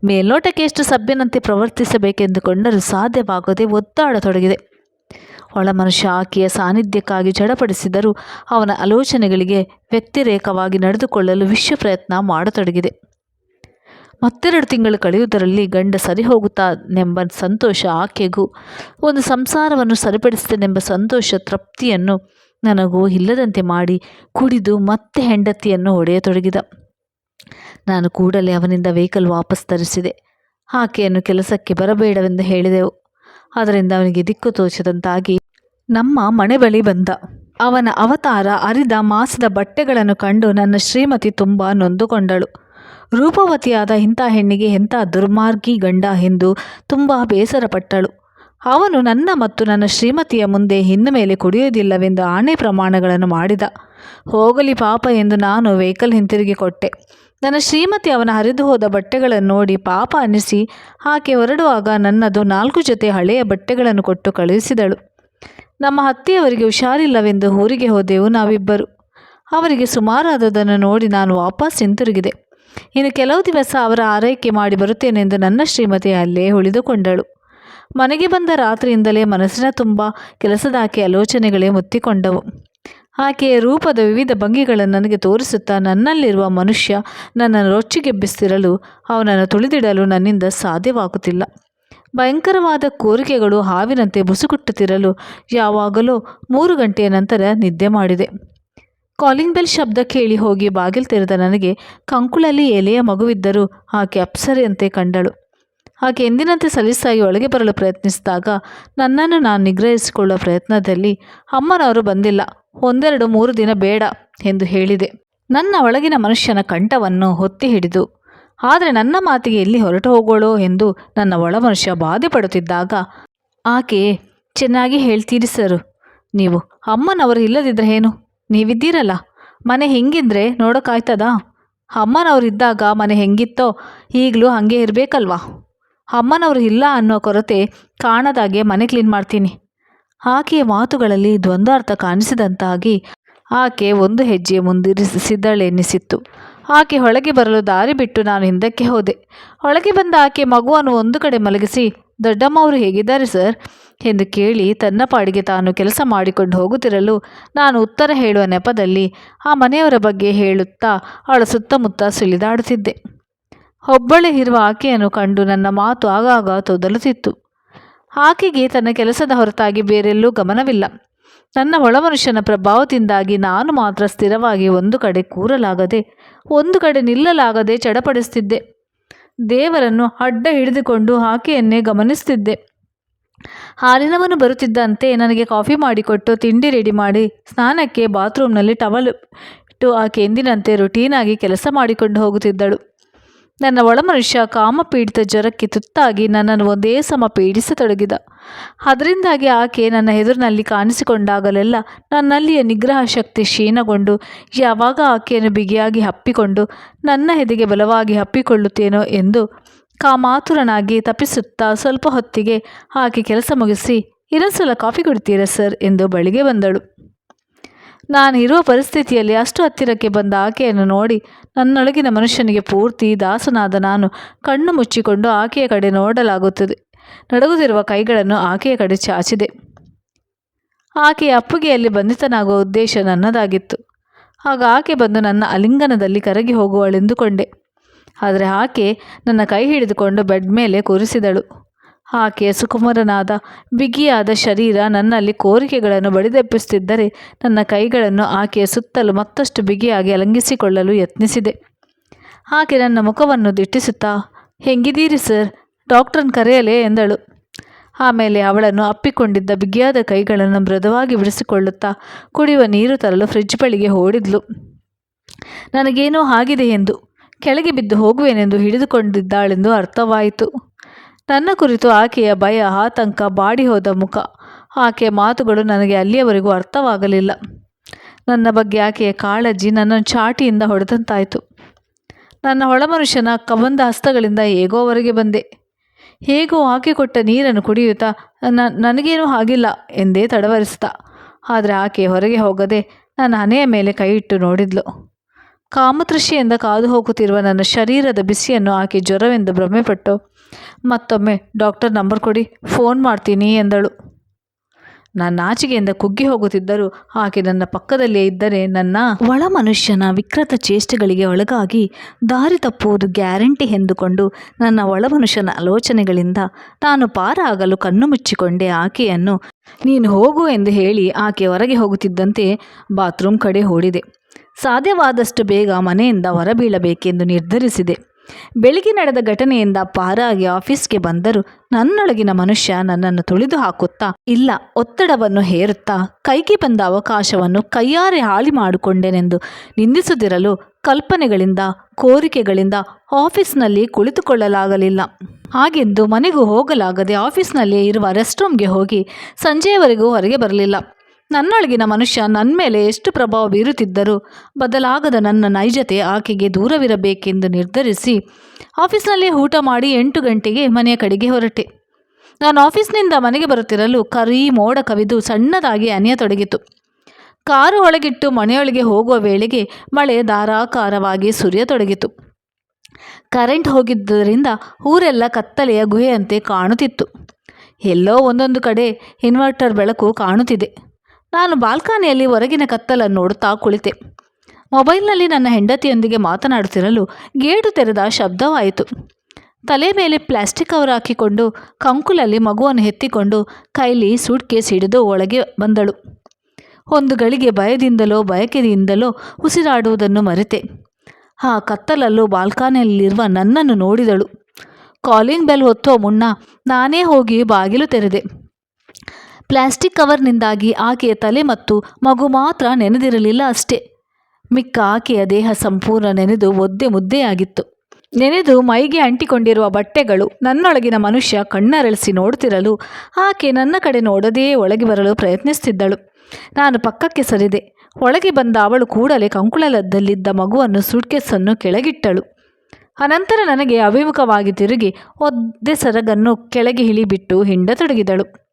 ಮೇಲ್ನೋಟಕ್ಕೆ ಎಷ್ಟು ಸಭ್ಯನಂತೆ ಪ್ರವರ್ತಿಸಬೇಕೆಂದುಕೊಂಡರೂ ಸಾಧ್ಯವಾಗದೆ ಒದ್ದಾಡತೊಡಗಿದೆ. ಒಳ ಮನುಷ್ಯ ಆಕೆಯ ಸಾನ್ನಿಧ್ಯಕ್ಕಾಗಿ ಜಡಪಡಿಸಿದರೂ ಅವನ ಆಲೋಚನೆಗಳಿಗೆ ವ್ಯತಿರೇಕವಾಗಿ ನಡೆದುಕೊಳ್ಳಲು ವಿಶ್ವ ಪ್ರಯತ್ನ ಮಾಡತೊಡಗಿದೆ. ಮತ್ತೆರಡು ತಿಂಗಳು ಕಳೆಯುವುದರಲ್ಲಿ ಗಂಡ ಸರಿ ಹೋಗುತ್ತಾನೆಂಬ ಸಂತೋಷ ಆಕೆಗೂ, ಒಂದು ಸಂಸಾರವನ್ನು ಸರಿಪಡಿಸಿದನೆಂಬ ಸಂತೋಷ ತೃಪ್ತಿಯನ್ನು ನನಗೂ ಇಲ್ಲದಂತೆ ಮಾಡಿ ಕುಡಿದು ಮತ್ತೆ ಹೆಂಡತಿಯನ್ನು ಹೊಡೆಯತೊಡಗಿದ. ನಾನು ಕೂಡಲೇ ಅವನಿಂದ ವೆಹಿಕಲ್ ವಾಪಸ್ ತರಿಸಿದೆ. ಆಕೆಯನ್ನು ಕೆಲಸಕ್ಕೆ ಬರಬೇಡವೆಂದು ಹೇಳಿದೆವು. ಅದರಿಂದ ಅವನಿಗೆ ದಿಕ್ಕು ತೋಚದಂತಾಗಿ ನಮ್ಮ ಮನೆ ಬಳಿ ಬಂದ. ಅವನ ಅವತಾರ ಅರಿದ ಮಾಸದ ಬಟ್ಟೆಗಳನ್ನು ಕಂಡು ನನ್ನ ಶ್ರೀಮತಿ ತುಂಬ ನೊಂದುಕೊಂಡಳು. ರೂಪವತಿಯಾದ ಇಂಥ ಹೆಣ್ಣಿಗೆ ಎಂಥ ದುರ್ಮಾರ್ಗಿ ಗಂಡ ಎಂದು ತುಂಬ ಬೇಸರಪಟ್ಟಳು. ಅವನು ನನ್ನ ಮತ್ತು ನನ್ನ ಶ್ರೀಮತಿಯ ಮುಂದೆ ಇನ್ನು ಮೇಲೆ ಕುಡಿಯುವುದಿಲ್ಲವೆಂದು ಆಣೆ ಪ್ರಮಾಣಗಳನ್ನು ಮಾಡಿದ. ಹೋಗಲಿ ಪಾಪ ಎಂದು ನಾನು ವೆಹಿಕಲ್ ಹಿಂತಿರುಗಿ ಕೊಟ್ಟೆ. ನನ್ನ ಶ್ರೀಮತಿ ಅವನ ಹರಿದು ಹೋದ ಬಟ್ಟೆಗಳನ್ನು ನೋಡಿ ಪಾಪ ಅನ್ನಿಸಿ, ಆಕೆ ಹೊರಡುವಾಗ ನನ್ನದು ನಾಲ್ಕು ಜೊತೆ ಹಳೆಯ ಬಟ್ಟೆಗಳನ್ನು ಕೊಟ್ಟು ಕಳುಹಿಸಿದಳು. ನಮ್ಮ ಅತ್ತೆಯವರಿಗೆ ಹುಷಾರಿಲ್ಲವೆಂದು ಊರಿಗೆ ಹೋದೆವು ನಾವಿಬ್ಬರು. ಅವರಿಗೆ ಸುಮಾರಾದದನ್ನು ನೋಡಿ ನಾನು ವಾಪಸ್ ಹಿಂತಿರುಗಿದೆ. ಇನ್ನು ಕೆಲವು ದಿವಸ ಅವರ ಆರೈಕೆ ಮಾಡಿ ಬರುತ್ತೇನೆಂದು ನನ್ನ ಶ್ರೀಮತಿ ಅಲ್ಲೇ ಉಳಿದುಕೊಂಡಳು. ಮನೆಗೆ ಬಂದ ರಾತ್ರಿಯಿಂದಲೇ ಮನಸ್ಸಿನ ತುಂಬ ಕೆಲಸದ ಆಕೆ ಆಲೋಚನೆಗಳೇ ಮುತ್ತಿಕೊಂಡವು. ಆಕೆಯ ರೂಪದ ವಿವಿಧ ಭಂಗಿಗಳನ್ನು ನನಗೆ ತೋರಿಸುತ್ತಾ ನನ್ನಲ್ಲಿರುವ ಮನುಷ್ಯ ನನ್ನನ್ನು ರೊಚ್ಚಿಗೆಬ್ಬಿಸ್ತಿರಲು ಅವನನ್ನು ತುಳಿದಿಡಲು ನನ್ನಿಂದ ಸಾಧ್ಯವಾಗುತ್ತಿಲ್ಲ. ಭಯಂಕರವಾದ ಕೋರಿಕೆಗಳು ಹಾವಿನಂತೆ ಬುಸುಗುಟ್ಟುತ್ತಿರಲು ಯಾವಾಗಲೂ ಮೂರು ಗಂಟೆಯ ನಂತರ ನಿದ್ದೆ ಮಾಡಿದೆ. ಕಾಲಿಂಗ್ ಬೆಲ್ ಶಬ್ದ ಕೇಳಿ ಹೋಗಿ ಬಾಗಿಲು ತೆರೆದ ನನಗೆ ಕಂಕುಳಲ್ಲಿ ಎಲೆಯ ಮಗುವಿದ್ದರೂ ಆಕೆ ಅಪ್ಸರೆಯಂತೆ ಕಂಡಳು. ಆಕೆ ಎಂದಿನಂತೆ ಸಲೀಸಾಗಿ ಒಳಗೆ ಬರಲು ಪ್ರಯತ್ನಿಸಿದಾಗ ನನ್ನನ್ನು ನಾನು ನಿಗ್ರಹಿಸಿಕೊಳ್ಳುವ ಪ್ರಯತ್ನದಲ್ಲಿ ಅಮ್ಮನವರು ಬಂದಿಲ್ಲ, ಒಂದೆರಡು ಮೂರು ದಿನ ಬೇಡ ಎಂದು ಹೇಳಿದೆ. ನನ್ನ ಒಳಗಿನ ಮನುಷ್ಯನ ಕಂಠವನ್ನು ಹೊತ್ತಿ ಹಿಡಿದು ಆದರೆ ನನ್ನ ಮಾತಿಗೆ ಎಲ್ಲಿ ಹೊರಟು ಹೋಗೋಳು ಎಂದು ನನ್ನ ಒಳ ಮನುಷ್ಯ ಬಾಧೆ ಪಡುತ್ತಿದ್ದಾಗ ಆಕೆ ಚೆನ್ನಾಗಿ ಹೇಳ್ತೀರಿ ಸರು. ನೀವು ಅಮ್ಮನವರು ಇಲ್ಲದಿದ್ದರೆ ಏನು? ನೀವಿದ್ದೀರಲ್ಲ. ಮನೆ ಹೆಂಗಿದ್ರೆ ನೋಡೋಕ್ಕಾಯ್ತದಾ ಅಮ್ಮನವರು ಇದ್ದಾಗ ಮನೆ ಹೆಂಗಿತ್ತೋ ಈಗಲೂ ಹಾಗೆ ಇರಬೇಕಲ್ವಾ? ಅಮ್ಮನವರು ಇಲ್ಲ ಅನ್ನೋ ಕೊರತೆ ಕಾಣದಾಗೆ ಮನೆ ಕ್ಲೀನ್ ಮಾಡ್ತೀನಿ. ಆಕೆಯ ಮಾತುಗಳಲ್ಲಿ ದ್ವಂದ್ವಾರ್ಥ ಕಾಣಿಸಿದಂತಾಗಿ ಆಕೆ ಒಂದು ಹೆಜ್ಜೆ ಮುಂದಿರಿಸಿದ್ದಳೆನ್ನಿಸಿತ್ತು ಆಕೆ ಹೊಳಗೆ ಬರಲು ದಾರಿ ಬಿಟ್ಟು ನಾನು ಹಿಂದಕ್ಕೆ ಹೋದೆ. ಒಳಗೆ ಬಂದ ಆಕೆ ಮಗುವನ್ನು ಒಂದು ಕಡೆ ಮಲಗಿಸಿ, ದೊಡ್ಡಮ್ಮ, ಅವರು ಹೇಗಿದ್ದಾರೆ ಸರ್ ಎಂದು ಕೇಳಿ ತನ್ನ ಪಾಡಿಗೆ ತಾನು ಕೆಲಸ ಮಾಡಿಕೊಂಡು ಹೋಗುತ್ತಿರಲು ನಾನು ಉತ್ತರ ಹೇಳುವ ನೆಪದಲ್ಲಿ ಆ ಮನೆಯವರ ಬಗ್ಗೆ ಹೇಳುತ್ತಾ ಅವಳ ಸುತ್ತಮುತ್ತ ಸುಳಿದಾಡುತ್ತಿದ್ದೆ. ಒಬ್ಬಳೇ ಇರುವ ಆಕೆಯನ್ನು ಕಂಡು ನನ್ನ ಮಾತು ಆಗಾಗ ತೊದಲುತ್ತಿತ್ತು. ಆಕೆಗೆ ತನ್ನ ಕೆಲಸದ ಹೊರತಾಗಿ ಬೇರೆಲ್ಲೂ ಗಮನವಿಲ್ಲ. ನನ್ನ ಒಳಮನುಷ್ಯನ ಪ್ರಭಾವದಿಂದಾಗಿ ನಾನು ಮಾತ್ರ ಸ್ಥಿರವಾಗಿ ಒಂದು ಕಡೆ ಕೂರಲಾಗದೆ, ಒಂದು ಕಡೆ ನಿಲ್ಲಲಾಗದೆ ಚಡಪಡಿಸ್ತಿದ್ದೆ. ದೇವರನ್ನು ಅಡ್ಡ ಹಿಡಿದುಕೊಂಡು ಆಕೆಯನ್ನೇ ಗಮನಿಸುತ್ತಿದ್ದೆ ಹಾಲಿನವನು ಬರುತ್ತಿದ್ದಂತೆ ನನಗೆ ಕಾಫಿ ಮಾಡಿಕೊಟ್ಟು ತಿಂಡಿ ರೆಡಿ ಮಾಡಿ, ಸ್ನಾನಕ್ಕೆ ಬಾತ್ರೂಮ್ನಲ್ಲಿ ಟವಲ್ ಇಟ್ಟು ಆಕೆ ಎಂದಿನಂತೆ ರುಟೀನಾಗಿ ಕೆಲಸ ಮಾಡಿಕೊಂಡು ಹೋಗುತ್ತಿದ್ದಳು. ನನ್ನ ಒಳಮನುಷ್ಯ ಕಾಮಪೀಡಿತ ಜ್ವರಕ್ಕೆ ತುತ್ತಾಗಿ ನನ್ನನ್ನು ಒಂದೇ ಸಮ ಪೀಡಿಸತೊಡಗಿದ ಅದರಿಂದಾಗಿ ಆಕೆ ನನ್ನ ಎದುರಿನಲ್ಲಿ ಕಾಣಿಸಿಕೊಂಡಾಗಲೆಲ್ಲ ನನ್ನಲ್ಲಿಯ ನಿಗ್ರಹ ಶಕ್ತಿ ಕ್ಷೀಣಗೊಂಡು ಯಾವಾಗ ಆಕೆಯನ್ನು ಬಿಗಿಯಾಗಿ ಹಪ್ಪಿಕೊಂಡು ನನ್ನ ಎದೆಗೆ ಬಲವಾಗಿ ಹಪ್ಪಿಕೊಳ್ಳುತ್ತೇನೋ ಎಂದು ಕಾಮಾತುರನಾಗಿ ತಪ್ಪಿಸುತ್ತಾ ಸ್ವಲ್ಪ ಹೊತ್ತಿಗೆ ಆಕೆ ಕೆಲಸ ಮುಗಿಸಿ ಇನ್ನೊಂದ್ಸಲ ಕಾಫಿ ಕುಡಿತೀರಾ ಸರ್? ಎಂದು ಬಳಿಗೆ ಬಂದಳು. ನಾನು ಇರುವ ಪರಿಸ್ಥಿತಿಯಲ್ಲಿ ಅಷ್ಟು ಹತ್ತಿರಕ್ಕೆ ಬಂದ ಆಕೆಯನ್ನು ನೋಡಿ ನನ್ನೊಳಗಿನ ಮನುಷ್ಯನಿಗೆ ಪೂರ್ತಿ ದಾಸನಾದ ನಾನು ಕಣ್ಣು ಮುಚ್ಚಿಕೊಂಡು ಆಕೆಯ ಕಡೆ ನೋಡಲಾಗುತ್ತದೆ. ನಡುಗುತ್ತಿರುವ ಕೈಗಳನ್ನು ಆಕೆಯ ಕಡೆ ಚಾಚಿದೆ. ಆಕೆಯ ಅಪ್ಪುಗೆಯಲ್ಲಿ ಬಂಧಿತನಾಗುವ ಉದ್ದೇಶ ನನ್ನದಾಗಿತ್ತು. ಆಗ ಆಕೆ ಬಂದು ನನ್ನ ಅಲಿಂಗನದಲ್ಲಿ ಕರಗಿ ಹೋಗುವಳೆಂದುಕೊಂಡೆ. ಆದರೆ ಆಕೆ ನನ್ನ ಕೈ ಹಿಡಿದುಕೊಂಡು ಬೆಡ್ ಮೇಲೆ ಕೂರಿಸಿದಳು. ಆಕೆಯ ಸುಕುಮಾರನಾದ ಬಿಗಿಯಾದ ಶರೀರ ನನ್ನಲ್ಲಿ ಕೋರಿಕೆಗಳನ್ನು ಬಡಿದೆಪ್ಪಿಸುತ್ತಿದ್ದರೆ ನನ್ನ ಕೈಗಳನ್ನು ಆಕೆಯ ಸುತ್ತಲೂ ಮತ್ತಷ್ಟು ಬಿಗಿಯಾಗಿ ಅಲಂಗಿಸಿಕೊಳ್ಳಲು ಯತ್ನಿಸಿದೆ. ಆಕೆ ನನ್ನ ಮುಖವನ್ನು ದಿಟ್ಟಿಸುತ್ತಾ, ಹೆಂಗಿದ್ದೀರಿ ಸರ್? ಡಾಕ್ಟ್ರನ್ ಕರೆಯಲೇ? ಎಂದಳು. ಆಮೇಲೆ ಅವಳನ್ನು ಅಪ್ಪಿಕೊಂಡಿದ್ದ ಬಿಗಿಯಾದ ಕೈಗಳನ್ನು ಮೃದುವಾಗಿ ಬಿಡಿಸಿಕೊಳ್ಳುತ್ತಾ ಕುಡಿಯುವ ನೀರು ತರಲು ಫ್ರಿಜ್ ಬಳಿಗೆ ಓಡಿದ್ಲು. ನನಗೇನೋ ಆಗಿದೆ ಎಂದು, ಕೆಳಗೆ ಬಿದ್ದು ಹೋಗುವೆನೆಂದು ಹಿಡಿದುಕೊಂಡಿದ್ದಾಳೆಂದು ಅರ್ಥವಾಯಿತು. ನನ್ನ ಕುರಿತು ಆಕೆಯ ಭಯ, ಆತಂಕ ಬಾಡಿ ಹೋದ ಮುಖ. ಆಕೆಯ ಮಾತುಗಳು ನನಗೆ ಅಲ್ಲಿಯವರೆಗೂ ಅರ್ಥವಾಗಲಿಲ್ಲ. ನನ್ನ ಬಗ್ಗೆ ಆಕೆಯ ಕಾಳಜಿ ನನ್ನನ್ನು ಚಾಟಿಯಿಂದ ಹೊಡೆದಂತಾಯಿತು. ನನ್ನ ಒಳಮನುಷ್ಯನ ಕಬಂದ ಹಸ್ತಗಳಿಂದ ಹೇಗೋ ಹೊರಗೆ ಬಂದೆ. ಹೇಗೋ ಆಕೆ ಕೊಟ್ಟ ನೀರನ್ನು ಕುಡಿಯುತ್ತಾ ನನಗೇನೂ ಆಗಿಲ್ಲ ಎಂದೇ ತಡವರಿಸ್ತಾ ಆದರೆ ಆಕೆ ಹೊರಗೆ ಹೋಗದೆ ನನ್ನ ಹನೆಯ ಮೇಲೆ ಕೈ ಇಟ್ಟು ನೋಡಿದ್ಲು. ಕಾಮತೃಷಿಯಿಂದ ಕಾದು ಹೋಗುತ್ತಿರುವ ನನ್ನ ಶರೀರದ ಬಿಸಿಯನ್ನು ಆಕೆ ಜ್ವರವೆಂದು ಭ್ರಮೆಪಟ್ಟು ಮತ್ತೊಮ್ಮೆ ಡಾಕ್ಟರ್ ನಂಬರ್ ಕೊಡಿ, ಫೋನ್ ಮಾಡ್ತೀನಿ ಎಂದಳು. ನಾನು ನಾಚಿಕೆಯಿಂದ ಕುಗ್ಗಿ ಹೋಗುತ್ತಿದ್ದರೂ ಆಕೆ ನನ್ನ ಪಕ್ಕದಲ್ಲೇ ಇದ್ದರೆ ನನ್ನ ಒಳ ಮನುಷ್ಯನ ವಿಕೃತ ಚೇಷ್ಟೆಗಳಿಗೆ ಒಳಗಾಗಿ ದಾರಿ ತಪ್ಪುವುದು ಗ್ಯಾರಂಟಿ ಎಂದುಕೊಂಡು ನನ್ನ ಒಳ ಮನುಷ್ಯನ ಆಲೋಚನೆಗಳಿಂದ ನಾನು ಪಾರಾಗಲು ಕಣ್ಣು ಮುಚ್ಚಿಕೊಂಡೆ ಆಕೆಯನ್ನು. ನೀನು ಹೋಗು ಎಂದು ಹೇಳಿ ಆಕೆ ಹೊರಗೆ ಹೋಗುತ್ತಿದ್ದಂತೆ ಬಾತ್ರೂಮ್ ಕಡೆ ಓಡಿದೆ. ಸಾಧ್ಯವಾದಷ್ಟು ಬೇಗ ಮನೆಯಿಂದ ಹೊರಬೀಳಬೇಕೆಂದು ನಿರ್ಧರಿಸಿದೆ. ಬೆಳಿಗ್ಗೆ ನಡೆದ ಘಟನೆಯಿಂದ ಪಾರಾಗಿ ಆಫೀಸ್ಗೆ ಬಂದರೂ ನನ್ನೊಳಗಿನ ಮನುಷ್ಯ ನನ್ನನ್ನು ತುಳಿದು ಹಾಕುತ್ತಾ, ಇಲ್ಲ, ಒತ್ತಡವನ್ನು ಹೇರುತ್ತಾ, ಕೈಗೆ ಬಂದ ಅವಕಾಶವನ್ನು ಕೈಯಾರೆ ಹಾಳಿ ಮಾಡಿಕೊಂಡೆನೆಂದು ನಿಂದಿಸುತ್ತಿರಲು ಕಲ್ಪನೆಗಳಿಂದ, ಕೋರಿಕೆಗಳಿಂದ ಆಫೀಸ್ನಲ್ಲಿ ಕುಳಿತುಕೊಳ್ಳಲಾಗಲಿಲ್ಲ. ಹಾಗೆಂದು ಮನೆಗೂ ಹೋಗಲಾಗದೆ ಆಫೀಸ್ನಲ್ಲಿಯೇ ಇರುವ ರೆಸ್ಟ್ ರೂಮ್ಗೆ ಹೋಗಿ ಸಂಜೆಯವರೆಗೂ ಹೊರಗೆ ಬರಲಿಲ್ಲ. ನನ್ನೊಳಗಿನ ಮನುಷ್ಯ ನನ್ನ ಮೇಲೆ ಎಷ್ಟು ಪ್ರಭಾವ ಬೀರುತ್ತಿದ್ದರೂ ಬದಲಾಗದ ನನ್ನ ನೈಜತೆ ಆಕೆಗೆ ದೂರವಿರಬೇಕೆಂದು ನಿರ್ಧರಿಸಿ ಆಫೀಸ್ನಲ್ಲಿ ಊಟ ಮಾಡಿ ಎಂಟು ಗಂಟೆಗೆ ಮನೆಯ ಕಡೆಗೆ ಹೊರಟೆ. ನಾನು ಆಫೀಸ್ನಿಂದ ಮನೆಗೆ ಬರುತ್ತಿರಲು ಕರಿ ಮೋಡ ಕವಿದು ಸಣ್ಣದಾಗಿ ಅನಿಯತೊಡಗಿತು ಕಾರು ಒಳಗಿಟ್ಟು ಮನೆಯೊಳಗೆ ಹೋಗುವ ವೇಳೆಗೆ ಮಳೆ ಧಾರಾಕಾರವಾಗಿ ಸುರಿಯತೊಡಗಿತು ಕರೆಂಟ್ ಹೋಗಿದ್ದರಿಂದ ಊರೆಲ್ಲ ಕತ್ತಲೆಯ ಗುಹೆಯಂತೆ ಕಾಣುತ್ತಿತ್ತು. ಎಲ್ಲೋ ಒಂದೊಂದು ಕಡೆ ಇನ್ವರ್ಟರ್ ಬೆಳಕು ಕಾಣುತ್ತಿದೆ. ನಾನು ಬಾಲ್ಕನಿಯಲ್ಲಿ ಹೊರಗಿನ ಕತ್ತಲನ್ನು ನೋಡುತ್ತಾ ಕುಳಿತೆ. ಮೊಬೈಲ್ನಲ್ಲಿ ನನ್ನ ಹೆಂಡತಿಯೊಂದಿಗೆ ಮಾತನಾಡುತ್ತಿರಲು ಗೇಟು ತೆರೆದ ಶಬ್ದವಾಯಿತು. ತಲೆ ಮೇಲೆ ಪ್ಲಾಸ್ಟಿಕ್ ಕವರ್ ಹಾಕಿಕೊಂಡು ಕಂಕುಲಲ್ಲಿ ಮಗುವನ್ನು ಎತ್ತಿಕೊಂಡು ಕೈಲಿ ಸೂಟ್ ಕೇಸ್ ಹಿಡಿದು ಒಳಗೆ ಬಂದಳು. ಒಂದು ಗಳಿಗೆ ಭಯದಿಂದಲೋ ಬಯಕೆಯಿಂದಲೋ ಉಸಿರಾಡುವುದನ್ನು ಮರೆತೆ. ಆ ಕತ್ತಲಲ್ಲೂ ಬಾಲ್ಕನಿಯಲ್ಲಿರುವ ನನ್ನನ್ನು ನೋಡಿದಳು. ಕಾಲಿಂಗ್ ಬೆಲ್ ಹೊತ್ತೋ ಮುನ್ನ ನಾನೇ ಹೋಗಿ ಬಾಗಿಲು ತೆರೆದೆ. ಪ್ಲಾಸ್ಟಿಕ್ ಕವರ್ನಿಂದಾಗಿ ಆಕೆಯ ತಲೆ ಮತ್ತು ಮಗು ಮಾತ್ರ ನೆನೆದಿರಲಿಲ್ಲ ಅಷ್ಟೇ. ಮಿಕ್ಕ ಆಕೆಯ ದೇಹ ಸಂಪೂರ್ಣ ನೆನೆದು ಒದ್ದೆ ಮುದ್ದೆಯಾಗಿತ್ತು. ನೆನೆದು ಮೈಗೆ ಅಂಟಿಕೊಂಡಿರುವ ಬಟ್ಟೆಗಳು ನನ್ನೊಳಗಿನ ಮನುಷ್ಯ ಕಣ್ಣರಳಿಸಿ ನೋಡುತ್ತಿರಲು ಆಕೆ ನನ್ನ ಕಡೆ ನೋಡದೇ ಒಳಗೆ ಬರಲು ಪ್ರಯತ್ನಿಸುತ್ತಿದ್ದಳು ನಾನು ಪಕ್ಕಕ್ಕೆ ಸರಿದೆ. ಒಳಗೆ ಬಂದ ಅವಳು ಕೂಡಲೇ ಕಂಕುಳಲದ್ದಲ್ಲಿದ್ದ ಮಗುವನ್ನು ಸೂಟ್ಕೇಸನ್ನು ಕೆಳಗಿಟ್ಟಳು. ಅನಂತರ ನನಗೆ ಅಭಿಮುಖವಾಗಿ ತಿರುಗಿ ಒದ್ದೆ ಸರಗನ್ನು ಕೆಳಗೆ ಇಳಿಬಿಟ್ಟು ಹಿಂಡತೊಡಗಿದಳು.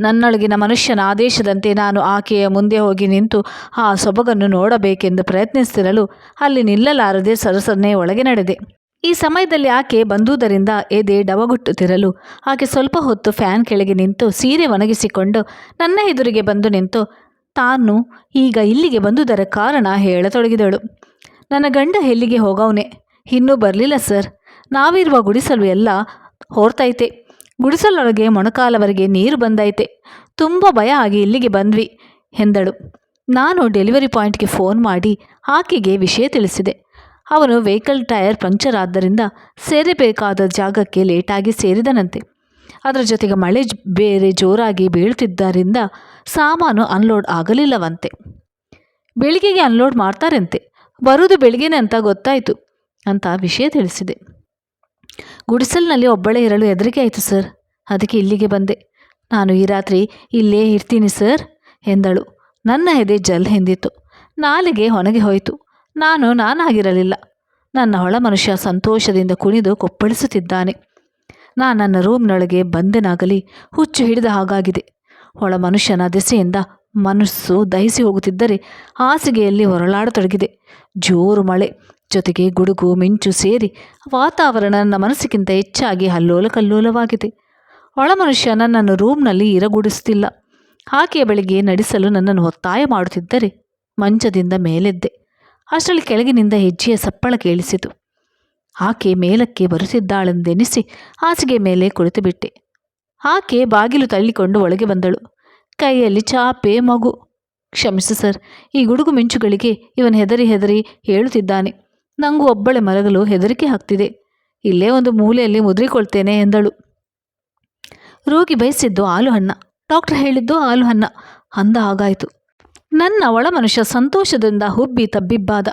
ನನ್ನೊಳಗಿನ ಮನುಷ್ಯನ ಆದೇಶದಂತೆ ನಾನು ಆಕೆಯ ಮುಂದೆ ಹೋಗಿ ನಿಂತು ಆ ಸೊಬಗನ್ನು ನೋಡಬೇಕೆಂದು ಪ್ರಯತ್ನಿಸ್ತಿರಲು ಅಲ್ಲಿ ನಿಲ್ಲಲಾರದೆ ಸರಸನ್ನೇ ಒಳಗೆ ನಡೆದೆ. ಈ ಸಮಯದಲ್ಲಿ ಆಕೆ ಬಂದುದರಿಂದ ಎದೆ ಡವಗುಟ್ಟುತ್ತಿರಲು ಆಕೆ ಸ್ವಲ್ಪ ಹೊತ್ತು ಫ್ಯಾನ್ ಕೆಳಗೆ ನಿಂತು ಸೀರೆ ಒಣಗಿಸಿಕೊಂಡು ನನ್ನ ಎದುರಿಗೆ ಬಂದು ನಿಂತು, ತಾನು ಈಗ ಇಲ್ಲಿಗೆ ಬಂದುದರ ಕಾರಣ ಹೇಳತೊಡಗಿದಳು. ನನ್ನ ಗಂಡ ಎಲ್ಲಿಗೆ ಹೋಗವನೆ? ಇನ್ನೂ ಬರಲಿಲ್ಲ ಸರ್. ನಾವಿರುವ ಗುಡಿಸಲು ಎಲ್ಲ ಹೋರ್ತೈತೆ. ಗುಡಿಸಲೊಳಗೆ ಮೊಣಕಾಲವರೆಗೆ ನೀರು ಬಂದೈತೆ. ತುಂಬ ಭಯ ಆಗಿ ಇಲ್ಲಿಗೆ ಬಂದ್ವಿ, ಎಂದಳು. ನಾನು ಡೆಲಿವರಿ ಪಾಯಿಂಟ್ಗೆ ಫೋನ್ ಮಾಡಿ ಆಕೆಗೆ ವಿಷಯ ತಿಳಿಸಿದೆ. ಅವನು ವೆಹಿಕಲ್ ಟೈರ್ ಪಂಕ್ಚರ್ ಆದ್ದರಿಂದ ಸೇರಬೇಕಾದ ಜಾಗಕ್ಕೆ ಲೇಟಾಗಿ ಸೇರಿದನಂತೆ. ಅದರ ಜೊತೆಗೆ ಮಳೆ ಬೇರೆ ಜೋರಾಗಿ ಬೀಳುತ್ತಿದ್ದರಿಂದ ಸಾಮಾನು ಅನ್ಲೋಡ್ ಆಗಲಿಲ್ಲವಂತೆ. ಬೆಳಿಗ್ಗೆಗೆ ಅನ್ಲೋಡ್ ಮಾಡ್ತಾರಂತೆ, ಬರುವುದು ಬೆಳಿಗ್ಗೆನೆ ಅಂತ ಗೊತ್ತಾಯಿತು ಅಂತ ವಿಷಯ ತಿಳಿಸಿದೆ. ಗುಡಿಸಲಿನಲ್ಲಿ ಒಬ್ಬಳೇ ಇರಲು ಹೆದರಿಕೆ ಆಯಿತು, ಸರ್. ಅದಕ್ಕೆ ಇಲ್ಲಿಗೆ ಬಂದೆ. ನಾನು ಈ ರಾತ್ರಿ ಇಲ್ಲೇ ಇರ್ತೀನಿ, ಸರ್, ಎಂದಳು. ನನ್ನ ಎದೆ ಜಲ್ ಹಿಂದಿತ್ತು. ನಾಲಿಗೆ ಹೊನಗೆ ಹೋಯಿತು. ನಾನು ನಾನಾಗಿರಲಿಲ್ಲ. ನನ್ನ ಒಳ ಮನುಷ್ಯ ಸಂತೋಷದಿಂದ ಕುಣಿದು ಕೊಪ್ಪಳಿಸುತ್ತಿದ್ದಾನೆ. ನಾನು ನನ್ನ ರೂಮ್ನೊಳಗೆ ಬಂದೆನಾಗಲಿ, ಹುಚ್ಚು ಹಿಡಿದ ಹಾಗಾಗಿದೆ. ಒಳ ಮನುಷ್ಯನ ದೆಸೆಯಿಂದ ಮನಸ್ಸು ದಹಿಸಿ ಹೋಗುತ್ತಿದ್ದರೆ ಹಾಸಿಗೆಯಲ್ಲಿ ಹೊರಳಾಡತೊಡಗಿದೆ. ಜೋರು ಮಳೆ. ಜೊತೆಗೆ ಗುಡುಗು, ಮಿಂಚು ಸೇರಿ ವಾತಾವರಣ ನನ್ನ ಮನಸ್ಸಿಗಿಂತ ಹೆಚ್ಚಾಗಿ ಹಲ್ಲೋಲ ಕಲ್ಲೋಲವಾಗಿದೆ. ಒಳ ಮನುಷ್ಯ ನನ್ನನ್ನು ರೂಮ್ನಲ್ಲಿ ಇರಗೂಡಿಸುತ್ತಿಲ್ಲ ಆಕೆಯ ಬಳಿಗೆ ನಡೆಸಲು ನನ್ನನ್ನು ಒತ್ತಾಯ ಮಾಡುತ್ತಿದ್ದರೆ ಮಂಚದಿಂದ ಮೇಲೆದ್ದೆ. ಅಷ್ಟರಲ್ಲಿ ಕೆಳಗಿನಿಂದ ಹೆಜ್ಜೆಯ ಸಪ್ಪಳ ಕೇಳಿಸಿತು. ಆಕೆ ಮೇಲಕ್ಕೆ ಬರುತ್ತಿದ್ದಾಳೆಂದೆನಿಸಿ ಹಾಸಿಗೆ ಮೇಲೆ ಕುಳಿತುಬಿಟ್ಟೆ. ಆಕೆ ಬಾಗಿಲು ತಳ್ಳಿಕೊಂಡು ಒಳಗೆ ಬಂದಳು. ಕೈಯಲ್ಲಿ ಚಾಪೆ, ಮಗು. ಕ್ಷಮಿಸು ಸರ್, ಈ ಗುಡುಗು ಮಿಂಚುಗಳಿಗೆ ಇವನು ಹೆದರಿ ಹೆದರಿ ಹೇಳುತ್ತಿದ್ದಾನೆ. ನಂಗೂ ಒಬ್ಬಳೆ ಮಲಗಲು ಹೆದರಿಕೆ ಆಗ್ತಿದೆ. ಇಲ್ಲೇ ಒಂದು ಮೂಲೆಯಲ್ಲಿ ಮುದ್ರಿಕೊಳ್ತೇನೆ ಎಂದಳು. ರೋಗಿ ಬಯಸಿದ್ದು ಹಾಲು ಹಣ್ಣ ಡಾಕ್ಟರ್ ಹೇಳಿದ್ದು ಹಾಲು ಹಣ್ಣ ಅಂದ ಹಾಗಾಯಿತು. ನನ್ನ ಒಳ ಮನುಷ್ಯ ಸಂತೋಷದಿಂದ ಹುಬ್ಬಿ ತಬ್ಬಿಬ್ಬಾದ.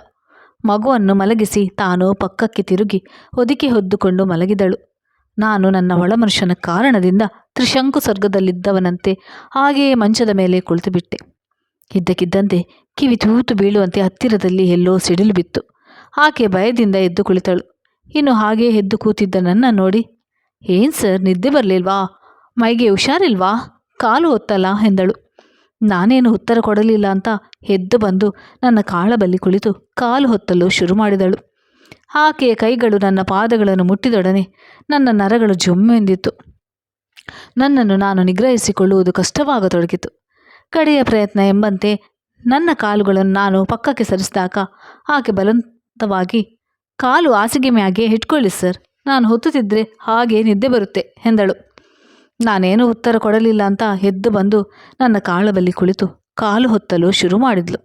ಮಗುವನ್ನು ಮಲಗಿಸಿ ತಾನು ಪಕ್ಕಕ್ಕೆ ತಿರುಗಿ ಹೊದಿಕೆ ಹೊದ್ದುಕೊಂಡು ಮಲಗಿದಳು. ನಾನು ನನ್ನ ಒಳ ಮನುಷ್ಯನ ಕಾರಣದಿಂದ ತ್ರಿಶಂಕು ಸ್ವರ್ಗದಲ್ಲಿದ್ದವನಂತೆ ಹಾಗೆಯೇ ಮಂಚದ ಮೇಲೆ ಕುಳಿತುಬಿಟ್ಟೆ. ಇದ್ದಕ್ಕಿದ್ದಂತೆ ಕಿವಿ ತೂತು ಬೀಳುವಂತೆ ಹತ್ತಿರದಲ್ಲಿ ಎಲ್ಲೋ ಸಿಡಿಲು ಬಿತ್ತು. ಆಕೆ ಭಯದಿಂದ ಎದ್ದು ಕುಳಿತಳು. ಇನ್ನು ಹಾಗೆ ಎದ್ದು ಕೂತಿದ್ದ ನನ್ನ ನೋಡಿ, ಏನ್ ಸರ್, ನಿದ್ದೆ ಬರಲಿಲ್ವಾ? ಮೈಗೆ ಹುಷಾರಿಲ್ವಾ? ಕಾಲು ಹೊತ್ತಲ್ಲ ಎಂದಳು. ನಾನೇನು ಉತ್ತರ ಕೊಡಲಿಲ್ಲ ಅಂತ ಎದ್ದು ಬಂದು ನನ್ನ ಕಾಳಬಲ್ಲಿ ಕುಳಿತು ಕಾಲು ಹೊತ್ತಲು ಶುರು ಮಾಡಿದಳು. ಆಕೆಯ ಕೈಗಳು ನನ್ನ ಪಾದಗಳನ್ನು ಮುಟ್ಟಿದೊಡನೆ ನನ್ನ ನರಗಳು ಜೊಮ್ಮೆಂದಿತ್ತು ನನ್ನನ್ನು ನಾನು ನಿಗ್ರಹಿಸಿಕೊಳ್ಳುವುದು ಕಷ್ಟವಾಗತೊಡಗಿತು. ಕಡೆಯ ಪ್ರಯತ್ನ ಎಂಬಂತೆ ನನ್ನ ಕಾಲುಗಳನ್ನು ನಾನು ಪಕ್ಕಕ್ಕೆ ಸರಿಸಿದಾಗ ಆಕೆ ಬಲವಂತವಾಗಿ ಕಾಲು ಹಾಸಿಗೆ ಮ್ಯಾಗೆ ಇಟ್ಕೊಳ್ಳಿ ಸರ್. ನಾನು ಹೊತ್ತುತ್ತಿದ್ದರೆ ಹಾಗೆ ನಿದ್ದೆ ಬರುತ್ತೆ ಎಂದಳು. ನಾನೇನು ಉತ್ತರ ಕೊಡಲಿಲ್ಲ ಅಂತ ಎದ್ದು ಬಂದು ನನ್ನ ಕಾಳಬಲ್ಲಿ ಕುಳಿತು ಕಾಲು ಹೊತ್ತಲು ಶುರು ಮಾಡಿದ್ಲು.